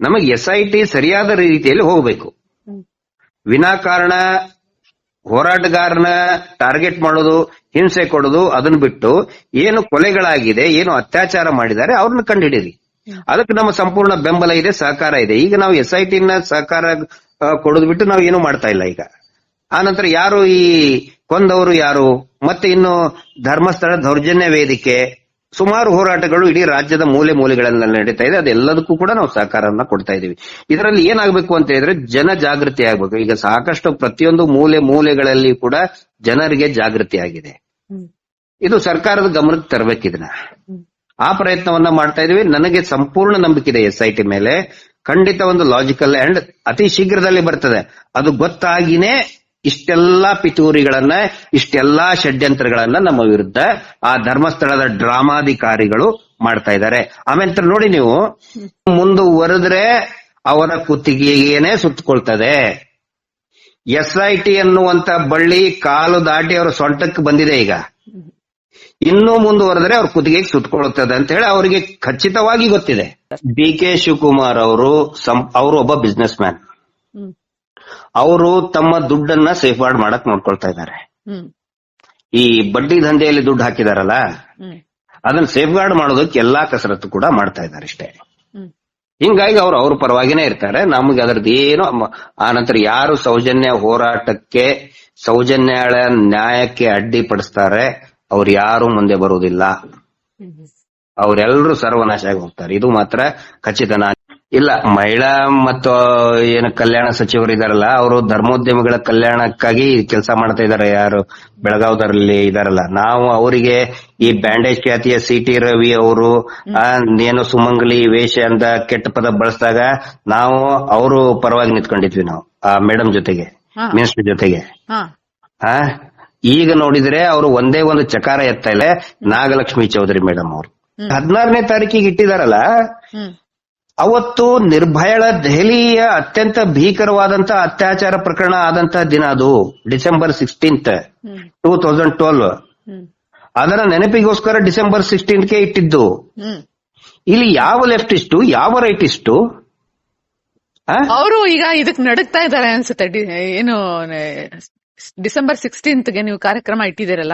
ನಮಗೆ ಎಸ್ ಐ ಟಿ ಸರಿಯಾದ ರೀತಿಯಲ್ಲಿ ಹೋಗಬೇಕು. ವಿನಾಕಾರಣ ಹೋರಾಟಗಾರನ ಟಾರ್ಗೆಟ್ ಮಾಡೋದು ಹಿಂಸೆ ಕೊಡೋದು ಅದನ್ನ ಬಿಟ್ಟು ಏನು ಕೊಲೆಗಳಾಗಿದೆ ಏನು ಅತ್ಯಾಚಾರ ಮಾಡಿದ್ದಾರೆ ಅವ್ರನ್ನ ಕಂಡುಹಿಡಿಯಿರಿ ಅದಕ್ಕೆ ನಮ್ಮ ಸಂಪೂರ್ಣ ಬೆಂಬಲ ಇದೆ ಸಹಕಾರ ಇದೆ. ಈಗ ನಾವು ಎಸ್ ಐ ಟಿನ ಸಹಕಾರ ಆ, ಕೊಡೋದು ಬಿಟ್ಟು ನಾವು ಏನು ಮಾಡ್ತಾ ಇಲ್ಲ ಈಗ. ಆನಂತರ ಯಾರು ಈ ಕೊಂದವರು ಯಾರು? ಮತ್ತೆ ಇನ್ನು ಧರ್ಮಸ್ಥಳ ದೌರ್ಜನ್ಯ ವೇದಿಕೆ ಸುಮಾರು ಹೋರಾಟಗಳು ಇಡೀ ರಾಜ್ಯದ ಮೂಲೆ ಮೂಲೆಗಳಲ್ಲಿ ನಡೀತಾ ಇದೆ. ಅದೆಲ್ಲದಕ್ಕೂ ಕೂಡ ನಾವು ಸಹಕಾರವನ್ನ ಕೊಡ್ತಾ ಇದೀವಿ. ಇದರಲ್ಲಿ ಏನಾಗಬೇಕು ಅಂತ ಹೇಳಿದ್ರೆ ಜನ ಜಾಗೃತಿ ಆಗ್ಬೇಕು. ಈಗ ಸಾಕಷ್ಟು ಪ್ರತಿಯೊಂದು ಮೂಲೆ ಮೂಲೆಗಳಲ್ಲಿ ಕೂಡ ಜನರಿಗೆ ಜಾಗೃತಿ ಆಗಿದೆ. ಇದು ಸರ್ಕಾರದ ಗಮನಕ್ಕೆ ತರಬೇಕು ಇದನ್ನ. ಆ ಪ್ರಯತ್ನವನ್ನ ಮಾಡ್ತಾ ಇದೀವಿ. ನನಗೆ ಸಂಪೂರ್ಣ ನಂಬಿಕೆ ಇದೆ ಎಸ್ ಐ ಟಿ ಮೇಲೆ. ಖಂಡಿತ ಒಂದು ಲಾಜಿಕಲ್ ಅಂಡ್ ಅತಿ ಶೀಘ್ರದಲ್ಲಿ ಬರ್ತದೆ. ಅದು ಗೊತ್ತಾಗಿನೇ ಇಷ್ಟೆಲ್ಲಾ ಪಿತೂರಿಗಳನ್ನ, ಇಷ್ಟೆಲ್ಲಾ ಷಡ್ಯಂತ್ರಗಳನ್ನ ನಮ್ಮ ವಿರುದ್ಧ ಆ ಧರ್ಮಸ್ಥಳದ ಡ್ರಾಮಾಧಿಕಾರಿಗಳು ಮಾಡ್ತಾ ಇದ್ದಾರೆ. ಆಮೇಲೆ ನೋಡಿ ನೀವು ಮುಂದುವರೆದ್ರೆ ಅವರ ಕುತ್ತಿಗೆಗೇನೆ ಸುತ್ತಕೊಳ್ತದೆ. ಎಸ್ ಐ ಟಿ ಅನ್ನುವಂತ ಬಳ್ಳಿ ಕಾಲು ದಾಟಿ ಅವರ ಸೊಂಟಕ್ಕೆ ಬಂದಿದೆ ಈಗ. ಇನ್ನೂ ಮುಂದುವರೆದ್ರೆ ಅವ್ರ ಕುತ್ತಿಗೆಗೆ ಸುತ್ತಕೊಳ್ಳುತ್ತದೆ ಅಂತ ಹೇಳಿ ಅವರಿಗೆ ಖಚಿತವಾಗಿ ಗೊತ್ತಿದೆ. ಡಿ ಕೆ ಶಿವಕುಮಾರ್ ಅವರು ಅವರು ಒಬ್ಬ ಬಿಸ್ನೆಸ್ ಮ್ಯಾನ್ ಅವರು ತಮ್ಮ ದುಡ್ಡನ್ನ ಸೇಫ್ ಗಾರ್ಡ್ ಮಾಡಕ್ ನೋಡ್ಕೊಳ್ತಾ ಇದ್ದಾರೆ. ಈ ಬಡ್ಡಿ ದಂಧೆಯಲ್ಲಿ ದುಡ್ಡು ಹಾಕಿದಾರಲ್ಲ ಅದನ್ನ ಸೇಫ್ ಗಾರ್ಡ್ ಮಾಡೋದಕ್ಕೆ ಎಲ್ಲಾ ಕಸರತ್ತು ಕೂಡ ಮಾಡ್ತಾ ಇದ್ದಾರೆ ಇಷ್ಟೇ ಹಿಂಗಾಗಿ ಅವ್ರು ಅವ್ರ ಪರವಾಗಿನೇ ಇರ್ತಾರೆ. ನಮ್ಗೆ ಅದ್ರದ್ದು ಏನು ಆ ನಂತರ ಯಾರು ಸೌಜನ್ಯ ಹೋರಾಟಕ್ಕೆ ಸೌಜನ್ಯ ನ್ಯಾಯಕ್ಕೆ ಅಡ್ಡಿಪಡಿಸ್ತಾರೆ ಅವ್ರು ಯಾರು ಮುಂದೆ ಬರುವುದಿಲ್ಲ. ಅವರೆಲ್ಲರೂ ಸರ್ವನಾಶ ಆಗಿ ಹೋಗ್ತಾರೆ. ಇದು ಮಾತ್ರ ಖಚಿತ ಇಲ್ಲ ಮಹಿಳಾ ಮತ್ತು ಏನು ಕಲ್ಯಾಣ ಸಚಿವರು ಇದಾರಲ್ಲ ಅವರು ಧರ್ಮೋದ್ಯಮಿಗಳ ಕಲ್ಯಾಣಕ್ಕಾಗಿ ಕೆಲಸ ಮಾಡ್ತಾ ಇದಾರೆ ಯಾರು ಬೆಳಗಾವದಲ್ಲಿ ಇದಾರಲ್ಲ. ನಾವು ಅವರಿಗೆ ಈ ಬ್ಯಾಂಡೇಜ್ ಖ್ಯಾತಿಯ ಸಿ ಟಿ ರವಿ ಅವರು ಏನು ಸುಮಂಗಲಿ ವೇಷ ಅಂತ ಕೆಟ್ಟ ಪದ ಬಳಸಿದಾಗ ನಾವು ಅವರು ಪರವಾಗಿ ನಿಂತ್ಕೊಂಡಿದ್ವಿ ನಾವು ಆ ಮೇಡಮ್ ಜೊತೆಗೆ. ಮಿನಿಸ್ಟರ್ ಜೊತೆಗೆ. ಹಾ. ಈಗ ನೋಡಿದ್ರೆ ಅವರು ಒಂದೇ ಒಂದು ಚಕಾರ ಎತ್ತ ಇಲ್ಲ ನಾಗಲಕ್ಷ್ಮಿ ಚೌಧರಿ ಮೇಡಮ್ ಅವರು. ಹದಿನಾರನೇ ತಾರೀಕಿಗೆ ಇಟ್ಟಿದಾರಲ್ಲ ಅವತ್ತು ನಿರ್ಭಯಳ ದೆಹಲಿಯ ಅತ್ಯಂತ ಭೀಕರವಾದಂತ ಅತ್ಯಾಚಾರ ಪ್ರಕರಣ ಆದಂತ ದಿನ ಅದು December sixteenth. Two thousand twelve. ಅದರ ನೆನಪಿಗೋಸ್ಕರ ಡಿಸೆಂಬರ್ ಸಿಕ್ಸ್ಟೀನ್ಗೆ ಇಟ್ಟಿದ್ದು. ಇಲ್ಲಿ ಯಾವ ಲೆಫ್ಟಿಸ್ಟು ಯಾವ ರೈಟಿಸ್ಟು? ಅವರು ಈಗ ಇದಕ್ ನಡುಕ್ತಾ ಇದ್ದಾರೆ ಅನ್ಸುತ್ತೆ. ಏನು ಡಿಸೆಂಬರ್ ಡಿಸೆಂಬರ್ ಸಿಕ್ಸ್ಟೀನ್ತ್ಗೆ ನೀವು ಕಾರ್ಯಕ್ರಮ ಇಟ್ಟಿದ್ದೀರಲ್ಲ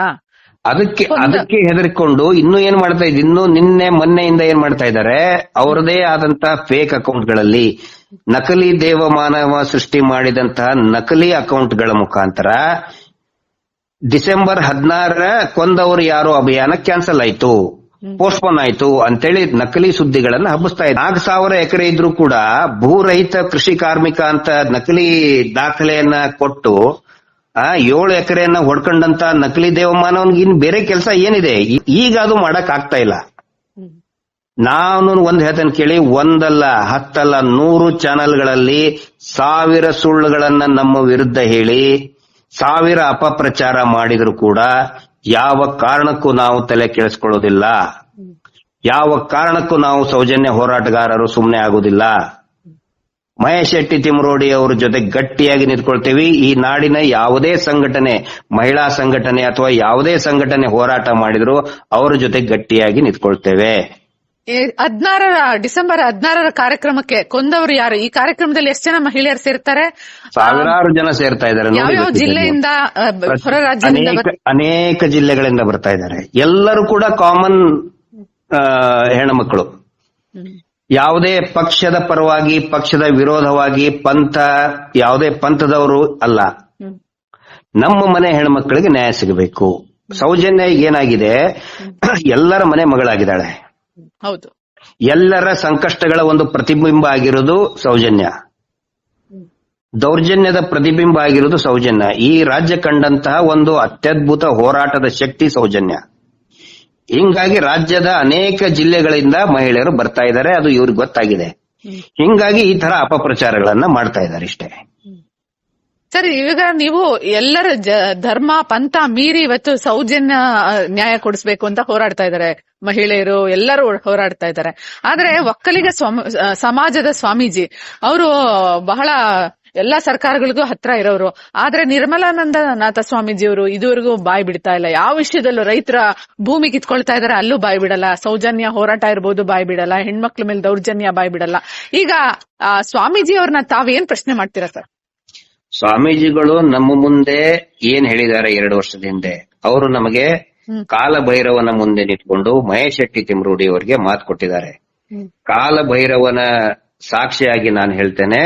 ಅದಕ್ಕೆ ಅದಕ್ಕೆ ಹೆದರಿಕೊಂಡು ಇನ್ನು ಏನ್ ಮಾಡ್ತಾ ಇದ್ ಇನ್ನು ನಿನ್ನೆ ಮೊನ್ನೆಯಿಂದ ಏನ್ ಮಾಡ್ತಾ ಇದ್ದಾರೆ? ಅವರದೇ ಆದಂತ ಫೇಕ್ ಅಕೌಂಟ್ಗಳಲ್ಲಿ ನಕಲಿ ದೇವಮಾನವ ಸೃಷ್ಟಿ ಮಾಡಿದಂತಹ ನಕಲಿ ಅಕೌಂಟ್ಗಳ ಮುಖಾಂತರ ಡಿಸೆಂಬರ್ ಹದಿನಾರರ ಕೊಂದವರು ಯಾರು ಅಭಿಯಾನ ಕ್ಯಾನ್ಸಲ್ ಆಯ್ತು ಪೋಸ್ಟ್ಪೋನ್ ಆಯ್ತು ಅಂತೇಳಿ ನಕಲಿ ಸುದ್ದಿಗಳನ್ನ ಹಬ್ಬಿಸ್ತಾ ಇದ್ದಾರೆ. ನಾಲ್ಕು ಸಾವಿರ ಎಕರೆ ಇದ್ರೂ ಕೂಡ ಭೂರಹಿತ ಕೃಷಿ ಕಾರ್ಮಿಕ ಅಂತ ನಕಲಿ ದಾಖಲೆಯನ್ನ ಕೊಟ್ಟು ಆ ಏಳು ಎಕರೆಯನ್ನ ಹೊಡ್ಕೊಂಡಂತ ನಕಲಿ ದೇವಮಾನವನ್ಗೆ ಇನ್ ಬೇರೆ ಕೆಲಸ ಏನಿದೆ? ಈಗ ಅದು ಮಾಡಕ್ ಆಗ್ತಾ ಇಲ್ಲ. ನಾನು ಒಂದ್ ಹೇಳ್ತೇನೆ ಕೇಳಿ ಒಂದಲ್ಲ ಹತ್ತಲ್ಲ ನೂರು ಚಾನೆಲ್ಗಳಲ್ಲಿ ಸಾವಿರ ಸುಳ್ಳುಗಳನ್ನ ನಮ್ಮ ವಿರುದ್ಧ ಹೇಳಿ ಸಾವಿರ ಅಪಪ್ರಚಾರ ಮಾಡಿದ್ರು ಕೂಡ ಯಾವ ಕಾರಣಕ್ಕೂ ನಾವು ತಲೆ ಕೆಡಿಸ್ಕೊಳ್ಳೋದಿಲ್ಲ. ಯಾವ ಕಾರಣಕ್ಕೂ ನಾವು ಸೌಜನ್ಯ ಹೋರಾಟಗಾರರು ಸುಮ್ಮನೆ ಆಗುದಿಲ್ಲ. ಮಹೇಶ್ ಶೆಟ್ಟಿ ತಿಮರೋಡಿ ಅವ್ರ ಜೊತೆ ಗಟ್ಟಿಯಾಗಿ ನಿಂತ್ಕೊಳ್ತೇವೆ. ಈ ನಾಡಿನ ಯಾವುದೇ ಸಂಘಟನೆ ಮಹಿಳಾ ಸಂಘಟನೆ ಅಥವಾ ಯಾವುದೇ ಸಂಘಟನೆ ಹೋರಾಟ ಮಾಡಿದ್ರು ಅವರ ಜೊತೆ ಗಟ್ಟಿಯಾಗಿ ನಿಂತ್ಕೊಳ್ತೇವೆ. ಹದಿನಾರರ ಡಿಸೆಂಬರ್ ಹದಿನಾರರ ಕಾರ್ಯಕ್ರಮಕ್ಕೆ ಕೊಂದವರು ಯಾರು? ಈ ಕಾರ್ಯಕ್ರಮದಲ್ಲಿ ಎಷ್ಟು ಜನ ಮಹಿಳೆಯರು ಸೇರ್ತಾರೆ? ಸಾವಿರಾರು ಜನ ಸೇರ್ತಾ ಇದ್ದಾರೆ. ಯಾವ್ಯಾವ ಜಿಲ್ಲೆಯಿಂದ ಹೊರ ರಾಜ್ಯದಿಂದ ಅನೇಕ ಜಿಲ್ಲೆಗಳಿಂದ ಬರ್ತಾ ಇದ್ದಾರೆ. ಎಲ್ಲರೂ ಕೂಡ ಕಾಮನ್ ಹೆಣ್ಣು ಹ್ಮ್. ಯಾವುದೇ ಪಕ್ಷದ ಪರವಾಗಿ ಪಕ್ಷದ ವಿರೋಧವಾಗಿ ಪಂಥ ಯಾವುದೇ ಪಂಥದವರು ಅಲ್ಲ. ನಮ್ಮ ಮನೆ ಹೆಣ್ಮಕ್ಳಿಗೆ ನ್ಯಾಯ ಸಿಗಬೇಕು. ಸೌಜನ್ಯ ಏನಾಗಿದೆ ಎಲ್ಲರ ಮನೆ ಮಗಳಾಗಿದ್ದಾಳೆ. ಹೌದು. ಎಲ್ಲರ ಸಂಕಷ್ಟಗಳ ಒಂದು ಪ್ರತಿಬಿಂಬ ಆಗಿರೋದು ಸೌಜನ್ಯ. ದೌರ್ಜನ್ಯದ ಪ್ರತಿಬಿಂಬ ಆಗಿರೋದು ಸೌಜನ್ಯ. ಈ ರಾಜ್ಯ ಕಂಡಂತಹ ಒಂದು ಅತ್ಯದ್ಭುತ ಹೋರಾಟದ ಶಕ್ತಿ ಸೌಜನ್ಯ. ಹಿಂಗಾಗಿ ರಾಜ್ಯದ ಅನೇಕ ಜಿಲ್ಲೆಗಳಿಂದ ಮಹಿಳೆಯರು ಬರ್ತಾ ಇದ್ದಾರೆ ಅದು ಇವ್ರಿಗೆ ಗೊತ್ತಾಗಿದೆ. ಹಿಂಗಾಗಿ ಈ ತರ ಅಪಪ್ರಚಾರಗಳನ್ನ ಮಾಡ್ತಾ ಇದ್ದಾರೆ ಇಷ್ಟೇ. ಸರಿ ಇವಾಗ ನೀವು ಎಲ್ಲರ ಧರ್ಮ ಪಂಥ ಮೀರಿ ಇವತ್ತು ಸೌಜನ್ಯ ನ್ಯಾಯ ಕೊಡಿಸ್ಬೇಕು ಅಂತ ಹೋರಾಡ್ತಾ ಇದ್ದಾರೆ ಮಹಿಳೆಯರು ಎಲ್ಲರೂ ಹೋರಾಡ್ತಾ ಇದ್ದಾರೆ. ಆದ್ರೆ ಒಕ್ಕಲಿಗ ಸಮಾಜದ ಸ್ವಾಮೀಜಿ ಅವರು ಬಹಳ ಎಲ್ಲಾ ಸರ್ಕಾರಗಳಿಗೂ ಹತ್ರ ಇರೋರು ಆದ್ರೆ ನಿರ್ಮಲಾನಂದ ನಾಥ ಸ್ವಾಮೀಜಿಯವರು ಇದುವರೆಗೂ ಬಾಯಿ ಬಿಡ್ತಾ ಇಲ್ಲ. ಯಾವ ವಿಷಯದಲ್ಲೂ ರೈತರ ಭೂಮಿ ಕಿತ್ಕೊಳ್ತಾ ಇದಾರೆ ಅಲ್ಲೂ ಬಾಯಿ ಬಿಡಲ್ಲ. ಸೌಜನ್ಯ ಹೋರಾಟ ಇರ್ಬೋದು ಬಾಯಿ ಬಿಡಲ್ಲ. ಹೆಣ್ಮಕ್ಳ ಮೇಲೆ ದೌರ್ಜನ್ಯ ಬಾಯಿ ಬಿಡಲ್ಲ. ಈಗ ಸ್ವಾಮೀಜಿ ಅವ್ರನ್ನ ತಾವೇನ್ ಪ್ರಶ್ನೆ ಮಾಡ್ತೀರಾ ಸರ್? ಸ್ವಾಮೀಜಿಗಳು ನಮ್ಮ ಮುಂದೆ ಏನ್ ಹೇಳಿದ್ದಾರೆ ಎರಡು ವರ್ಷದ ಹಿಂದೆ? ಅವರು ನಮಗೆ ಕಾಲ ಕಾಲಭೈರವನ ಮುಂದೆ ನಿಂತ್ಕೊಂಡು ಮಹೇಶ್ ಶೆಟ್ಟಿ ತಿಮ್ರೂಡಿ ಅವರಿಗೆ ಮಾತು ಕೊಟ್ಟಿದ್ದಾರೆ. ಕಾಲ ಕಾಲಭೈರವನ ಸಾಕ್ಷಿಯಾಗಿ ನಾನು ಹೇಳ್ತೇನೆ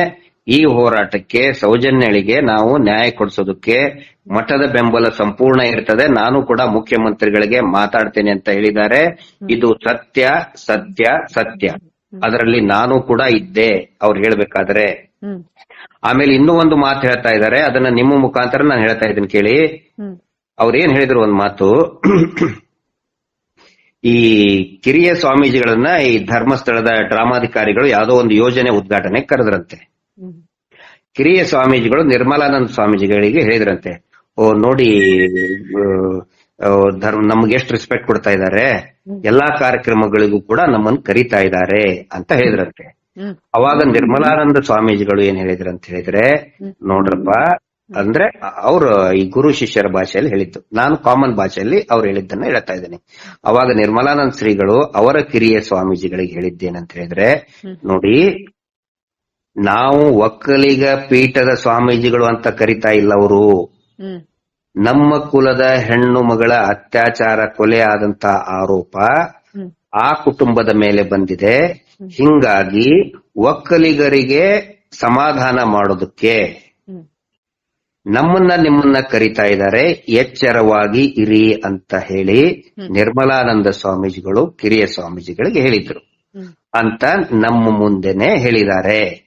ಈ ಹೋರಾಟಕ್ಕೆ ಸೌಜನ್ಯಳಿಗೆ ನಾವು ನ್ಯಾಯ ಕೊಡಿಸೋದಕ್ಕೆ ಮಠದ ಬೆಂಬಲ ಸಂಪೂರ್ಣ ಇರ್ತದೆ. ನಾನು ಕೂಡ ಮುಖ್ಯಮಂತ್ರಿಗಳಿಗೆ ಮಾತಾಡ್ತೇನೆ ಅಂತ ಹೇಳಿದ್ದಾರೆ. ಇದು ಸತ್ಯ ಸತ್ಯ ಸತ್ಯ. ಅದರಲ್ಲಿ ನಾನು ಕೂಡ ಇದ್ದೆ ಅವ್ರು ಹೇಳ್ಬೇಕಾದ್ರೆ. ಆಮೇಲೆ ಇನ್ನೂ ಒಂದು ಮಾತು ಹೇಳ್ತಾ ಇದ್ದಾರೆ. ಅದನ್ನ ನಿಮ್ಮ ಮುಖಾಂತರ ನಾನು ಹೇಳ್ತಾ ಇದ್ದೀನಿ ಕೇಳಿ. ಅವ್ರೇನ್ ಅವ್ರು ಏನ್ ಹೇಳಿದ್ರು ಒಂದ್ ಮಾತು? ಈ ಕಿರಿಯ ಸ್ವಾಮೀಜಿಗಳನ್ನ ಈ ಧರ್ಮಸ್ಥಳದ ಡ್ರಾಮಾಧಿಕಾರಿಗಳು ಯಾವುದೋ ಒಂದು ಯೋಜನೆ ಉದ್ಘಾಟನೆ ಕರೆದ್ರಂತೆ. ಕಿರಿಯ ಸ್ವಾಮೀಜಿಗಳು ನಿರ್ಮಲಾನಂದ ಸ್ವಾಮೀಜಿಗಳಿಗೆ ಹೇಳಿದ್ರಂತೆ ಓ ನೋಡಿ ಧರ್ಮ ನಮ್ಗೆ ಎಷ್ಟು ರೆಸ್ಪೆಕ್ಟ್ ಕೊಡ್ತಾ ಇದ್ದಾರೆ ಎಲ್ಲಾ ಕಾರ್ಯಕ್ರಮಗಳಿಗೂ ಕೂಡ ನಮ್ಮನ್ನು ಕರಿತಾ ಇದ್ದಾರೆ ಅಂತ ಹೇಳಿದ್ರಂತೆ. ಅವಾಗ ನಿರ್ಮಲಾನಂದ ಸ್ವಾಮೀಜಿಗಳು ಏನ್ ಹೇಳಿದ್ರು ಅಂತ ಹೇಳಿದ್ರೆ ನೋಡ್ರಪ್ಪ ಅಂದ್ರೆ ಅವ್ರ ಈ ಗುರು ಶಿಷ್ಯರ ಭಾಷೆಯಲ್ಲಿ ಹೇಳಿದ್ದು. ನಾನು ಕಾಮನ್ ಭಾಷೆಯಲ್ಲಿ ಅವ್ರು ಹೇಳಿದ್ದನ್ನ ಹೇಳ್ತಾ ಇದ್ದೇನೆ. ಅವಾಗ ನಿರ್ಮಲಾನಂದ ಶ್ರೀಗಳು ಅವರ ಕಿರಿಯ ಸ್ವಾಮೀಜಿಗಳಿಗೆ ಹೇಳಿದ್ದೇನಂತ ಹೇಳಿದ್ರೆ ನೋಡಿ ನಾವು ಒಕ್ಕಲಿಗ ಪೀಠದ ಸ್ವಾಮೀಜಿಗಳು ಅಂತ ಕರಿತಾ ಇಲ್ಲ ಅವರು ನಮ್ಮ ಕುಲದ ಹೆಣ್ಣು ಮಗಳ ಅತ್ಯಾಚಾರ ಕೊಲೆ ಆದಂತ ಆರೋಪ ಆ ಕುಟುಂಬದ ಮೇಲೆ ಬಂದಿದೆ. ಹಿಂಗಾಗಿ ಒಕ್ಕಲಿಗರಿಗೆ ಸಮಾಧಾನ ಮಾಡೋದಕ್ಕೆ ನಮ್ಮನ್ನ ನಿಮ್ಮನ್ನ ಕರಿತಾ ಇದ್ದಾರೆ. ಎಚ್ಚರವಾಗಿ ಇರಿ ಅಂತ ಹೇಳಿ ನಿರ್ಮಲಾನಂದ ಸ್ವಾಮೀಜಿಗಳು ಕಿರಿಯ ಸ್ವಾಮೀಜಿಗಳಿಗೆ ಹೇಳಿದ್ರು. ಅಂತ ನಮ್ಮ ಮುಂದೆನೆ ಹೇಳಿದ್ದಾರೆ.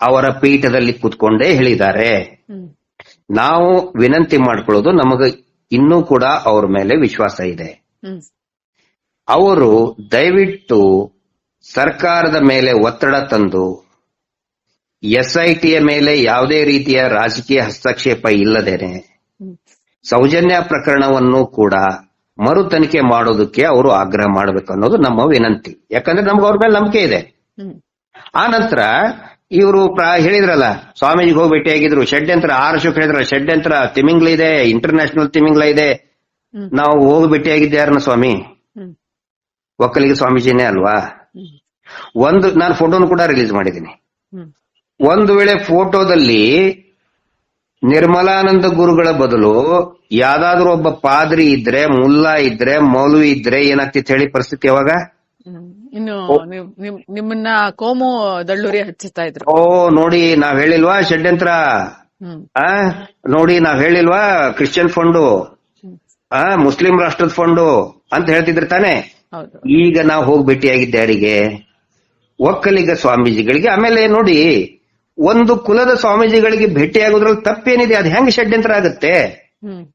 ಅವರ ಪೀಠದಲ್ಲಿ ಕೂತ್ಕೊಂಡೇ ಹೇಳಿದ್ದಾರೆ. ನಾವು ವಿನಂತಿ ಮಾಡ್ಕೊಳ್ಳೋದು ನಮಗೆ ಇನ್ನೂ ಕೂಡ ಅವ್ರ ಮೇಲೆ ವಿಶ್ವಾಸ ಇದೆ. ಅವರು ದಯವಿಟ್ಟು ಸರ್ಕಾರದ ಮೇಲೆ ಒತ್ತಡ ತಂದು, ಎಸ್ಐಟಿಯ ಮೇಲೆ ಯಾವುದೇ ರೀತಿಯ ರಾಜಕೀಯ ಹಸ್ತಕ್ಷೇಪ ಇಲ್ಲದೇನೆ ಸೌಜನ್ಯ ಪ್ರಕರಣವನ್ನು ಕೂಡ ಮರು ತನಿಖೆ ಮಾಡೋದಕ್ಕೆ ಅವರು ಆಗ್ರಹ ಮಾಡಬೇಕು ಅನ್ನೋದು ನಮ್ಮ ವಿನಂತಿ. ಯಾಕಂದ್ರೆ ನಮ್ಗೆ ಅವ್ರ ಮೇಲೆ ನಂಬಿಕೆ ಇದೆ. ಆ ನಂತರ ಇವರು ಹೇಳಿದ್ರಲ್ಲ ಸ್ವಾಮೀಜಿಗೆ ಹೋಗಿ ಭೇಟಿಯಾಗಿದ್ರು ಷಡ್ಯಂತ್ರ ಆರು ಶುಕ್ ಹೇಳಿದ್ರ ಷಡ್ಯಂತ್ರ ತಿಮಿಂಗ್ಲ ಇದೆ ಇಂಟರ್ನ್ಯಾಷನಲ್ ತಿಮಿಂಗ್ಲ ಇದೆ ನಾವು ಹೋಗಿ ಭೇಟಿಯಾಗಿದ್ದೆ ಯಾರನ್ನ ಸ್ವಾಮಿ? ಒಕ್ಕಲಿಗೆ ಸ್ವಾಮೀಜಿನೇ ಅಲ್ವಾ? ಒಂದು ನಾನು ಫೋಟೋನು ಕೂಡ ರಿಲೀಸ್ ಮಾಡಿದ್ದೀನಿ. ಒಂದು ವೇಳೆ ಫೋಟೋದಲ್ಲಿ ನಿರ್ಮಲಾನಂದ ಗುರುಗಳ ಬದಲು ಯಾವ್ದಾದ್ರು ಒಬ್ಬ ಪಾದ್ರಿ ಇದ್ರೆ ಮುಲ್ಲಾ ಇದ್ರೆ ಮೌಲ್ವಿ ಇದ್ರೆ ಏನಾಗ್ತಿತ್ತು ಹೇಳಿ ಪರಿಸ್ಥಿತಿ ಯಾವಾಗ? ಹ್ಮ್. ಇನ್ನು ನಿಮ್- ನಿಮ್- ನಿಮ್ಮನ್ನ ಕೋಮು ದಳ್ಳೂರಿ ಹಚ್ಚುತ್ತಾ ಇದ್ರು. ಓ ನೋಡಿ ನಾವ್ ಹೇಳಿಲ್ವಾ ಷಡ್ಯಂತ್ರ? ಹ್ಮ್. ಆ? ನೋಡಿ ನಾವ್ ಹೇಳಿಲ್ವಾ ಕ್ರಿಶ್ಚಿಯನ್ ಫಂಡು? ಹ್ಮ್. ಆ ಮುಸ್ಲಿಂ ರಾಷ್ಟ್ರದ ಫಂಡು? ಅಂತ ಹೇಳ್ತಿದ್ರು ತಾನೆ? ಹೌದು. ಈಗ ನಾವು ಹೋಗಿ ಭೇಟಿಯಾಗಿದ್ದೆ ಯಾರಿಗೆ? ಒಕ್ಕಲಿಗ ಸ್ವಾಮೀಜಿಗಳಿಗೆ. ಆಮೇಲೆ ನೋಡಿ ಒಂದು ಕುಲದ ಸ್ವಾಮೀಜಿಗಳಿಗೆ ಭೇಟಿಯಾಗೋದ್ರಲ್ಲಿ ತಪ್ಪೇನಿದೆ? ಅದು ಹೆಂಗ್ ಷಡ್ಯಂತ್ರ ಆಗುತ್ತೆ? ಹ್ಮ್.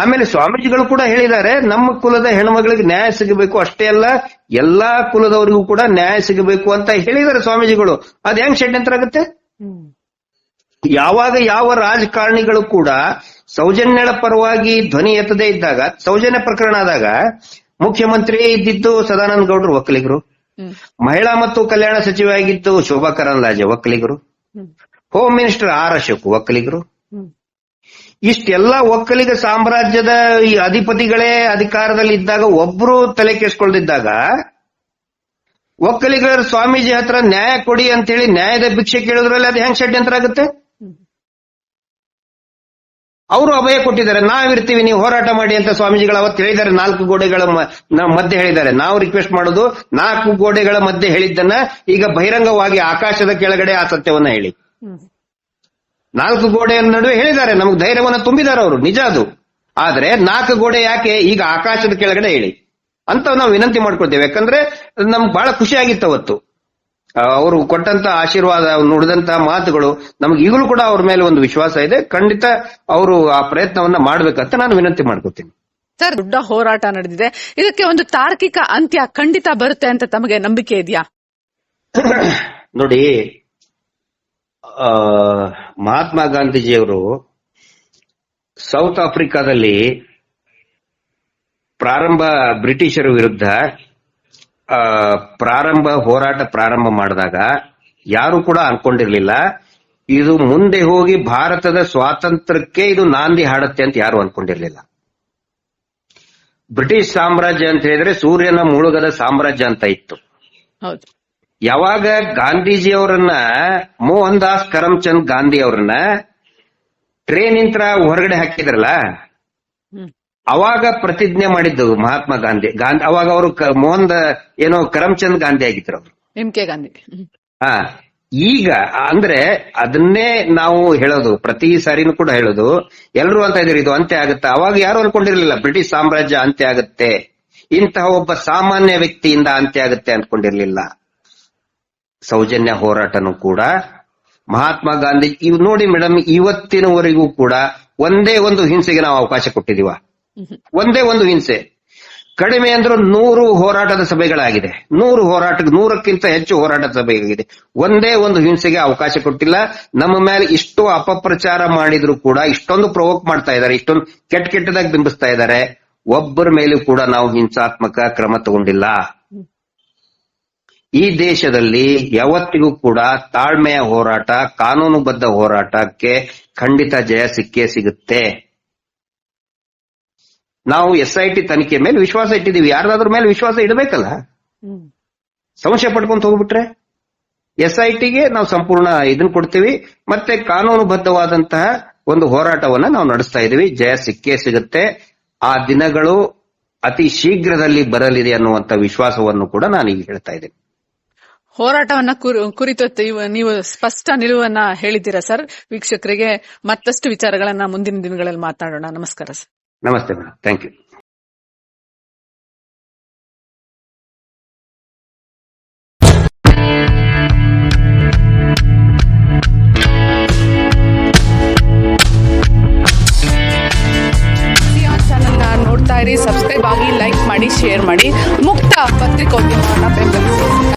ಆಮೇಲೆ ಸ್ವಾಮೀಜಿಗಳು ಕೂಡ ಹೇಳಿದ್ದಾರೆ ನಮ್ಮ ಕುಲದ ಹೆಣ್ಮಗಳಿಗೆ ನ್ಯಾಯ ಸಿಗಬೇಕು ಅಷ್ಟೇ ಅಲ್ಲ ಎಲ್ಲಾ ಕುಲದವರಿಗೂ ಕೂಡ ನ್ಯಾಯ ಸಿಗಬೇಕು ಅಂತ ಹೇಳಿದ್ದಾರೆ ಸ್ವಾಮೀಜಿಗಳು. ಅದ್ ಹೆಂಗ್ ಷಡ್ಯಂತ್ರ ಆಗುತ್ತೆ? ಯಾವಾಗ ಯಾವ ರಾಜಕಾರಣಿಗಳು ಕೂಡ ಸೌಜನ್ಯಳ ಪರವಾಗಿ ಧ್ವನಿ ಎತ್ತದೆ ಇದ್ದಾಗ ಸೌಜನ್ಯ ಪ್ರಕರಣ ಆದಾಗ ಮುಖ್ಯಮಂತ್ರಿ ಇದ್ದಿದ್ದು ಸದಾನಂದ ಗೌಡರು ಒಕ್ಕಲಿಗರು. ಮಹಿಳಾ ಮತ್ತು ಕಲ್ಯಾಣ ಸಚಿವ ಆಗಿದ್ದು ಶೋಭಾ ಕರಂದ್ಲಾಜೆ ಒಕ್ಕಲಿಗರು. ಹೋಮ್. ಮಿನಿಸ್ಟರ್ ಆರ್ ಅಶೋಕ್ ಒಕ್ಕಲಿಗರು. ಇಷ್ಟೆಲ್ಲ ಒಕ್ಕಲಿಗ ಸಾಮ್ರಾಜ್ಯದ ಈ ಅಧಿಪತಿಗಳೇ ಅಧಿಕಾರದಲ್ಲಿ ಇದ್ದಾಗ, ಒಬ್ರು ತಲೆ ಕೆಸ್ಕೊಳ್ದಿದ್ದಾಗ ಒಕ್ಕಲಿಗರ ಸ್ವಾಮೀಜಿ ಹತ್ರ ನ್ಯಾಯ ಕೊಡಿ ಅಂತ ಹೇಳಿ ನ್ಯಾಯದ ಭಿಕ್ಷೆ ಕೇಳಿದ್ರಲ್ಲಿ ಅದು ಹೆಂಗ್ ಷಡ್ಯಂತ್ರ ಆಗುತ್ತೆ ಅವರು ಅಭಯ ಕೊಟ್ಟಿದ್ದಾರೆ, ನಾವಿರ್ತೀವಿ, ನೀವು ಹೋರಾಟ ಮಾಡಿ ಅಂತ ಸ್ವಾಮೀಜಿಗಳು ಅವತ್ತು ಹೇಳಿದ್ದಾರೆ, ನಾಲ್ಕು ಗೋಡೆಗಳ ಮಧ್ಯೆ ಹೇಳಿದ್ದಾರೆ. ನಾವು ರಿಕ್ವೆಸ್ಟ್ ಮಾಡೋದು, ನಾಲ್ಕು ಗೋಡೆಗಳ ಮಧ್ಯೆ ಹೇಳಿದ್ದನ್ನ ಈಗ ಬಹಿರಂಗವಾಗಿ ಆಕಾಶದ ಕೆಳಗಡೆ ಆ ಸತ್ಯವನ್ನ ಹೇಳಿ. ನಾಲ್ಕು ಗೋಡೆಯ ನಡುವೆ ಹೇಳಿದ್ದಾರೆ ನಮಗೆ ಧೈರ್ಯವನ್ನ ತುಂಬಿದ್ದಾರೆ ಅವರು ನಿಜ ಅದು. ಆದ್ರೆ ನಾಲ್ಕು ಗೋಡೆ ಯಾಕೆ? ಈಗ ಆಕಾಶದ ಕೆಳಗಡೆ ಹೇಳಿ. ಅಂತ ನಾವು ವಿನಂತಿ ಮಾಡ್ಕೊಳ್ತೇವೆ. ಯಾಕಂದ್ರೆ ನಮ್ಗೆ ಬಹಳ ಖುಷಿ ಆಗಿತ್ತು ಅವತ್ತು. ಅವರು ಕೊಟ್ಟಂತ ಆಶೀರ್ವಾದ ನುಡಿದಂತ ಮಾತುಗಳು ನಮ್ಗೆ ಈಗಲೂ ಕೂಡ ಅವ್ರ ಮೇಲೆ ಒಂದು ವಿಶ್ವಾಸ ಇದೆ. ಖಂಡಿತ ಅವರು ಆ ಪ್ರಯತ್ನವನ್ನ ಮಾಡ್ಬೇಕಂತ ನಾನು ವಿನಂತಿ ಮಾಡ್ಕೊತೀನಿ ಸರ್ ದೊಡ್ಡ ಹೋರಾಟ ನಡೆದಿದೆ. ಇದಕ್ಕೆ ಒಂದು ತಾರ್ಕಿಕ ಅಂತ್ಯ ಖಂಡಿತ ಬರುತ್ತೆ ಅಂತ ತಮಗೆ ನಂಬಿಕೆ ಇದೆಯಾ? ನೋಡಿ ಮಹಾತ್ಮ ಗಾಂಧೀಜಿಯವರು ಸೌತ್ ಆಫ್ರಿಕಾದಲ್ಲಿ ಪ್ರಾರಂಭ ಬ್ರಿಟಿಷರ ವಿರುದ್ಧ ಪ್ರಾರಂಭ ಹೋರಾಟ ಪ್ರಾರಂಭ ಮಾಡಿದಾಗ ಯಾರು ಕೂಡ ಅನ್ಕೊಂಡಿರ್ಲಿಲ್ಲ. ಇದು ಮುಂದೆ ಹೋಗಿ ಭಾರತದ ಸ್ವಾತಂತ್ರ್ಯಕ್ಕೆ ಇದು ನಾಂದಿ ಹಾಡುತ್ತೆ ಅಂತ ಯಾರು ಅನ್ಕೊಂಡಿರ್ಲಿಲ್ಲ. ಬ್ರಿಟಿಷ್ ಸಾಮ್ರಾಜ್ಯ ಅಂತ ಹೇಳಿದ್ರೆ ಸೂರ್ಯನ ಮುಳುಗದ ಸಾಮ್ರಾಜ್ಯ ಅಂತ ಇತ್ತು. ಯಾವಾಗ ಗಾಂಧೀಜಿ ಅವರನ್ನ ಮೋಹನ್ ದಾಸ್ ಕರಮ್ಚಂದ್ ಗಾಂಧಿ ಅವರನ್ನ ಟ್ರೈನ್ ಇಂತ್ರ ಹೊರಗಡೆ ಹಾಕಿದ್ರಲ್ಲ? ಅವಾಗ ಪ್ರತಿಜ್ಞೆ ಮಾಡಿದ್ದು ಮಹಾತ್ಮ ಗಾಂಧಿ ಗಾಂಧಿ ಅವಾಗ ಅವರು ಮೋಹನ್ ಏನೋ ಕರಮ್ಚಂದ್ ಗಾಂಧಿ ಆಗಿದ್ರು ಅವರು. M K Gandhi. ಹಾ ಈಗ ಅಂದ್ರೆ ಅದನ್ನೇ ನಾವು ಹೇಳೋದು ಪ್ರತಿ ಸಾರಿನೂ ಕೂಡ ಹೇಳೋದು ಎಲ್ಲರೂ ಅಂತ ಇದ್ರು ಇದು ಅಂತ್ಯ ಆಗುತ್ತೆ? ಅವಾಗ ಯಾರು ಅನ್ಕೊಂಡಿರ್ಲಿಲ್ಲ ಬ್ರಿಟಿಷ್ ಸಾಮ್ರಾಜ್ಯ ಅಂತ್ಯ ಆಗುತ್ತೆ ಇಂತಹ ಒಬ್ಬ ಸಾಮಾನ್ಯ ವ್ಯಕ್ತಿಯಿಂದ ಅಂತ್ಯ ಆಗುತ್ತೆ ಅನ್ಕೊಂಡಿರ್ಲಿಲ್ಲ. ಸೌಜನ್ಯ ಹೋರಾಟನೂ ಕೂಡ ಮಹಾತ್ಮ ಗಾಂಧಿ, ಇವ್ ನೋಡಿ ಮೇಡಮ್, ಇವತ್ತಿನವರೆಗೂ ಕೂಡ ಒಂದೇ ಒಂದು ಹಿಂಸೆಗೆ ನಾವು ಅವಕಾಶ ಕೊಟ್ಟಿದೀವ ಒಂದೇ ಒಂದು ಹಿಂಸೆ. ಕಡಿಮೆ ಅಂದ್ರೂ ನೂರು ಹೋರಾಟದ ಸಭೆಗಳಾಗಿದೆ. ನೂರು ಹೋರಾಟ ನೂರಕ್ಕಿಂತ ಹೆಚ್ಚು ಹೋರಾಟದ ಸಭೆಗಳಾಗಿದೆ. ಒಂದೇ ಒಂದು ಹಿಂಸೆಗೆ ಅವಕಾಶ ಕೊಟ್ಟಿಲ್ಲ. ನಮ್ಮ ಮೇಲೆ ಇಷ್ಟು ಅಪಪ್ರಚಾರ ಮಾಡಿದ್ರು ಕೂಡ, ಇಷ್ಟೊಂದು ಪ್ರವೋಕ್ ಮಾಡ್ತಾ ಇದ್ದಾರೆ, ಇಷ್ಟೊಂದು ಕೆಟ್ಟ ಕೆಟ್ಟದಾಗಿ ಬಿಂಬಿಸ್ತಾ ಇದ್ದಾರೆ. ಒಬ್ಬರ ಮೇಲೂ ಕೂಡ ನಾವು ಹಿಂಸಾತ್ಮಕ ಕ್ರಮ ತಗೊಂಡಿಲ್ಲ. ಈ ದೇಶದಲ್ಲಿ ಯಾವತ್ತಿಗೂ ಕೂಡ ತಾಳ್ಮೆಯ ಹೋರಾಟ ಕಾನೂನುಬದ್ಧ ಹೋರಾಟಕ್ಕೆ ಖಂಡಿತ ಜಯ ಸಿಕ್ಕೇ ಸಿಗುತ್ತೆ. ನಾವು ಎಸ್ ಐ ಟಿ ತನಿಖೆ ಮೇಲೆ ವಿಶ್ವಾಸ ಇಟ್ಟಿದೀವಿ ಯಾರ್ದಾದ್ರ ಮೇಲೆ ವಿಶ್ವಾಸ ಇಡಬೇಕಲ್ಲ? ಸಮಸ್ಯೆ ಸಂಶಯ ಪಡ್ಕೊಂತ ಹೋಗ್ಬಿಟ್ರೆ? ಎಸ್ ಐ ಟಿಗೆ ನಾವು ಸಂಪೂರ್ಣ ಇದನ್ನ ಕೊಡ್ತೀವಿ. ಮತ್ತೆ ಕಾನೂನುಬದ್ಧವಾದಂತಹ ಒಂದು ಹೋರಾಟವನ್ನ ನಾವು ನಡೆಸ್ತಾ ಇದೀವಿ ಜಯ ಸಿಕ್ಕೇ ಸಿಗುತ್ತೆ. ಆ ದಿನಗಳು ಅತಿ ಶೀಘ್ರದಲ್ಲಿ ಬರಲಿದೆ ಅನ್ನುವಂತ ವಿಶ್ವಾಸವನ್ನು ಕೂಡ ನಾನು ಈಗ ಹೇಳ್ತಾ ಇದ್ದೀನಿ. ಹೋರಾಟವನ್ನ ಕುರಿತು ನೀವು ಸ್ಪಷ್ಟ ನಿಲುವನ್ನ ಹೇಳಿದ್ದೀರಾ ಸರ್? ವೀಕ್ಷಕರಿಗೆ ಮತ್ತಷ್ಟು ವಿಚಾರಗಳನ್ನ ಮುಂದಿನ ದಿನಗಳಲ್ಲಿ ಮಾತನಾಡೋಣ ನಮಸ್ಕಾರ ಸರ್. ನಮಸ್ತೆ ಮೇಡಮ್ ಥ್ಯಾಂಕ್ ಯು. ಸಬ್ಸ್ಕ್ರೈಬ್ ಆಗಿ ಲೈಕ್ ಮಾಡಿ ಶೇರ್ ಮಾಡಿ. ಮುಕ್ತ ಪತ್ರಿಕೋದ್ಯಮವನ್ನು ಬೆಂಬಲಿಸಿ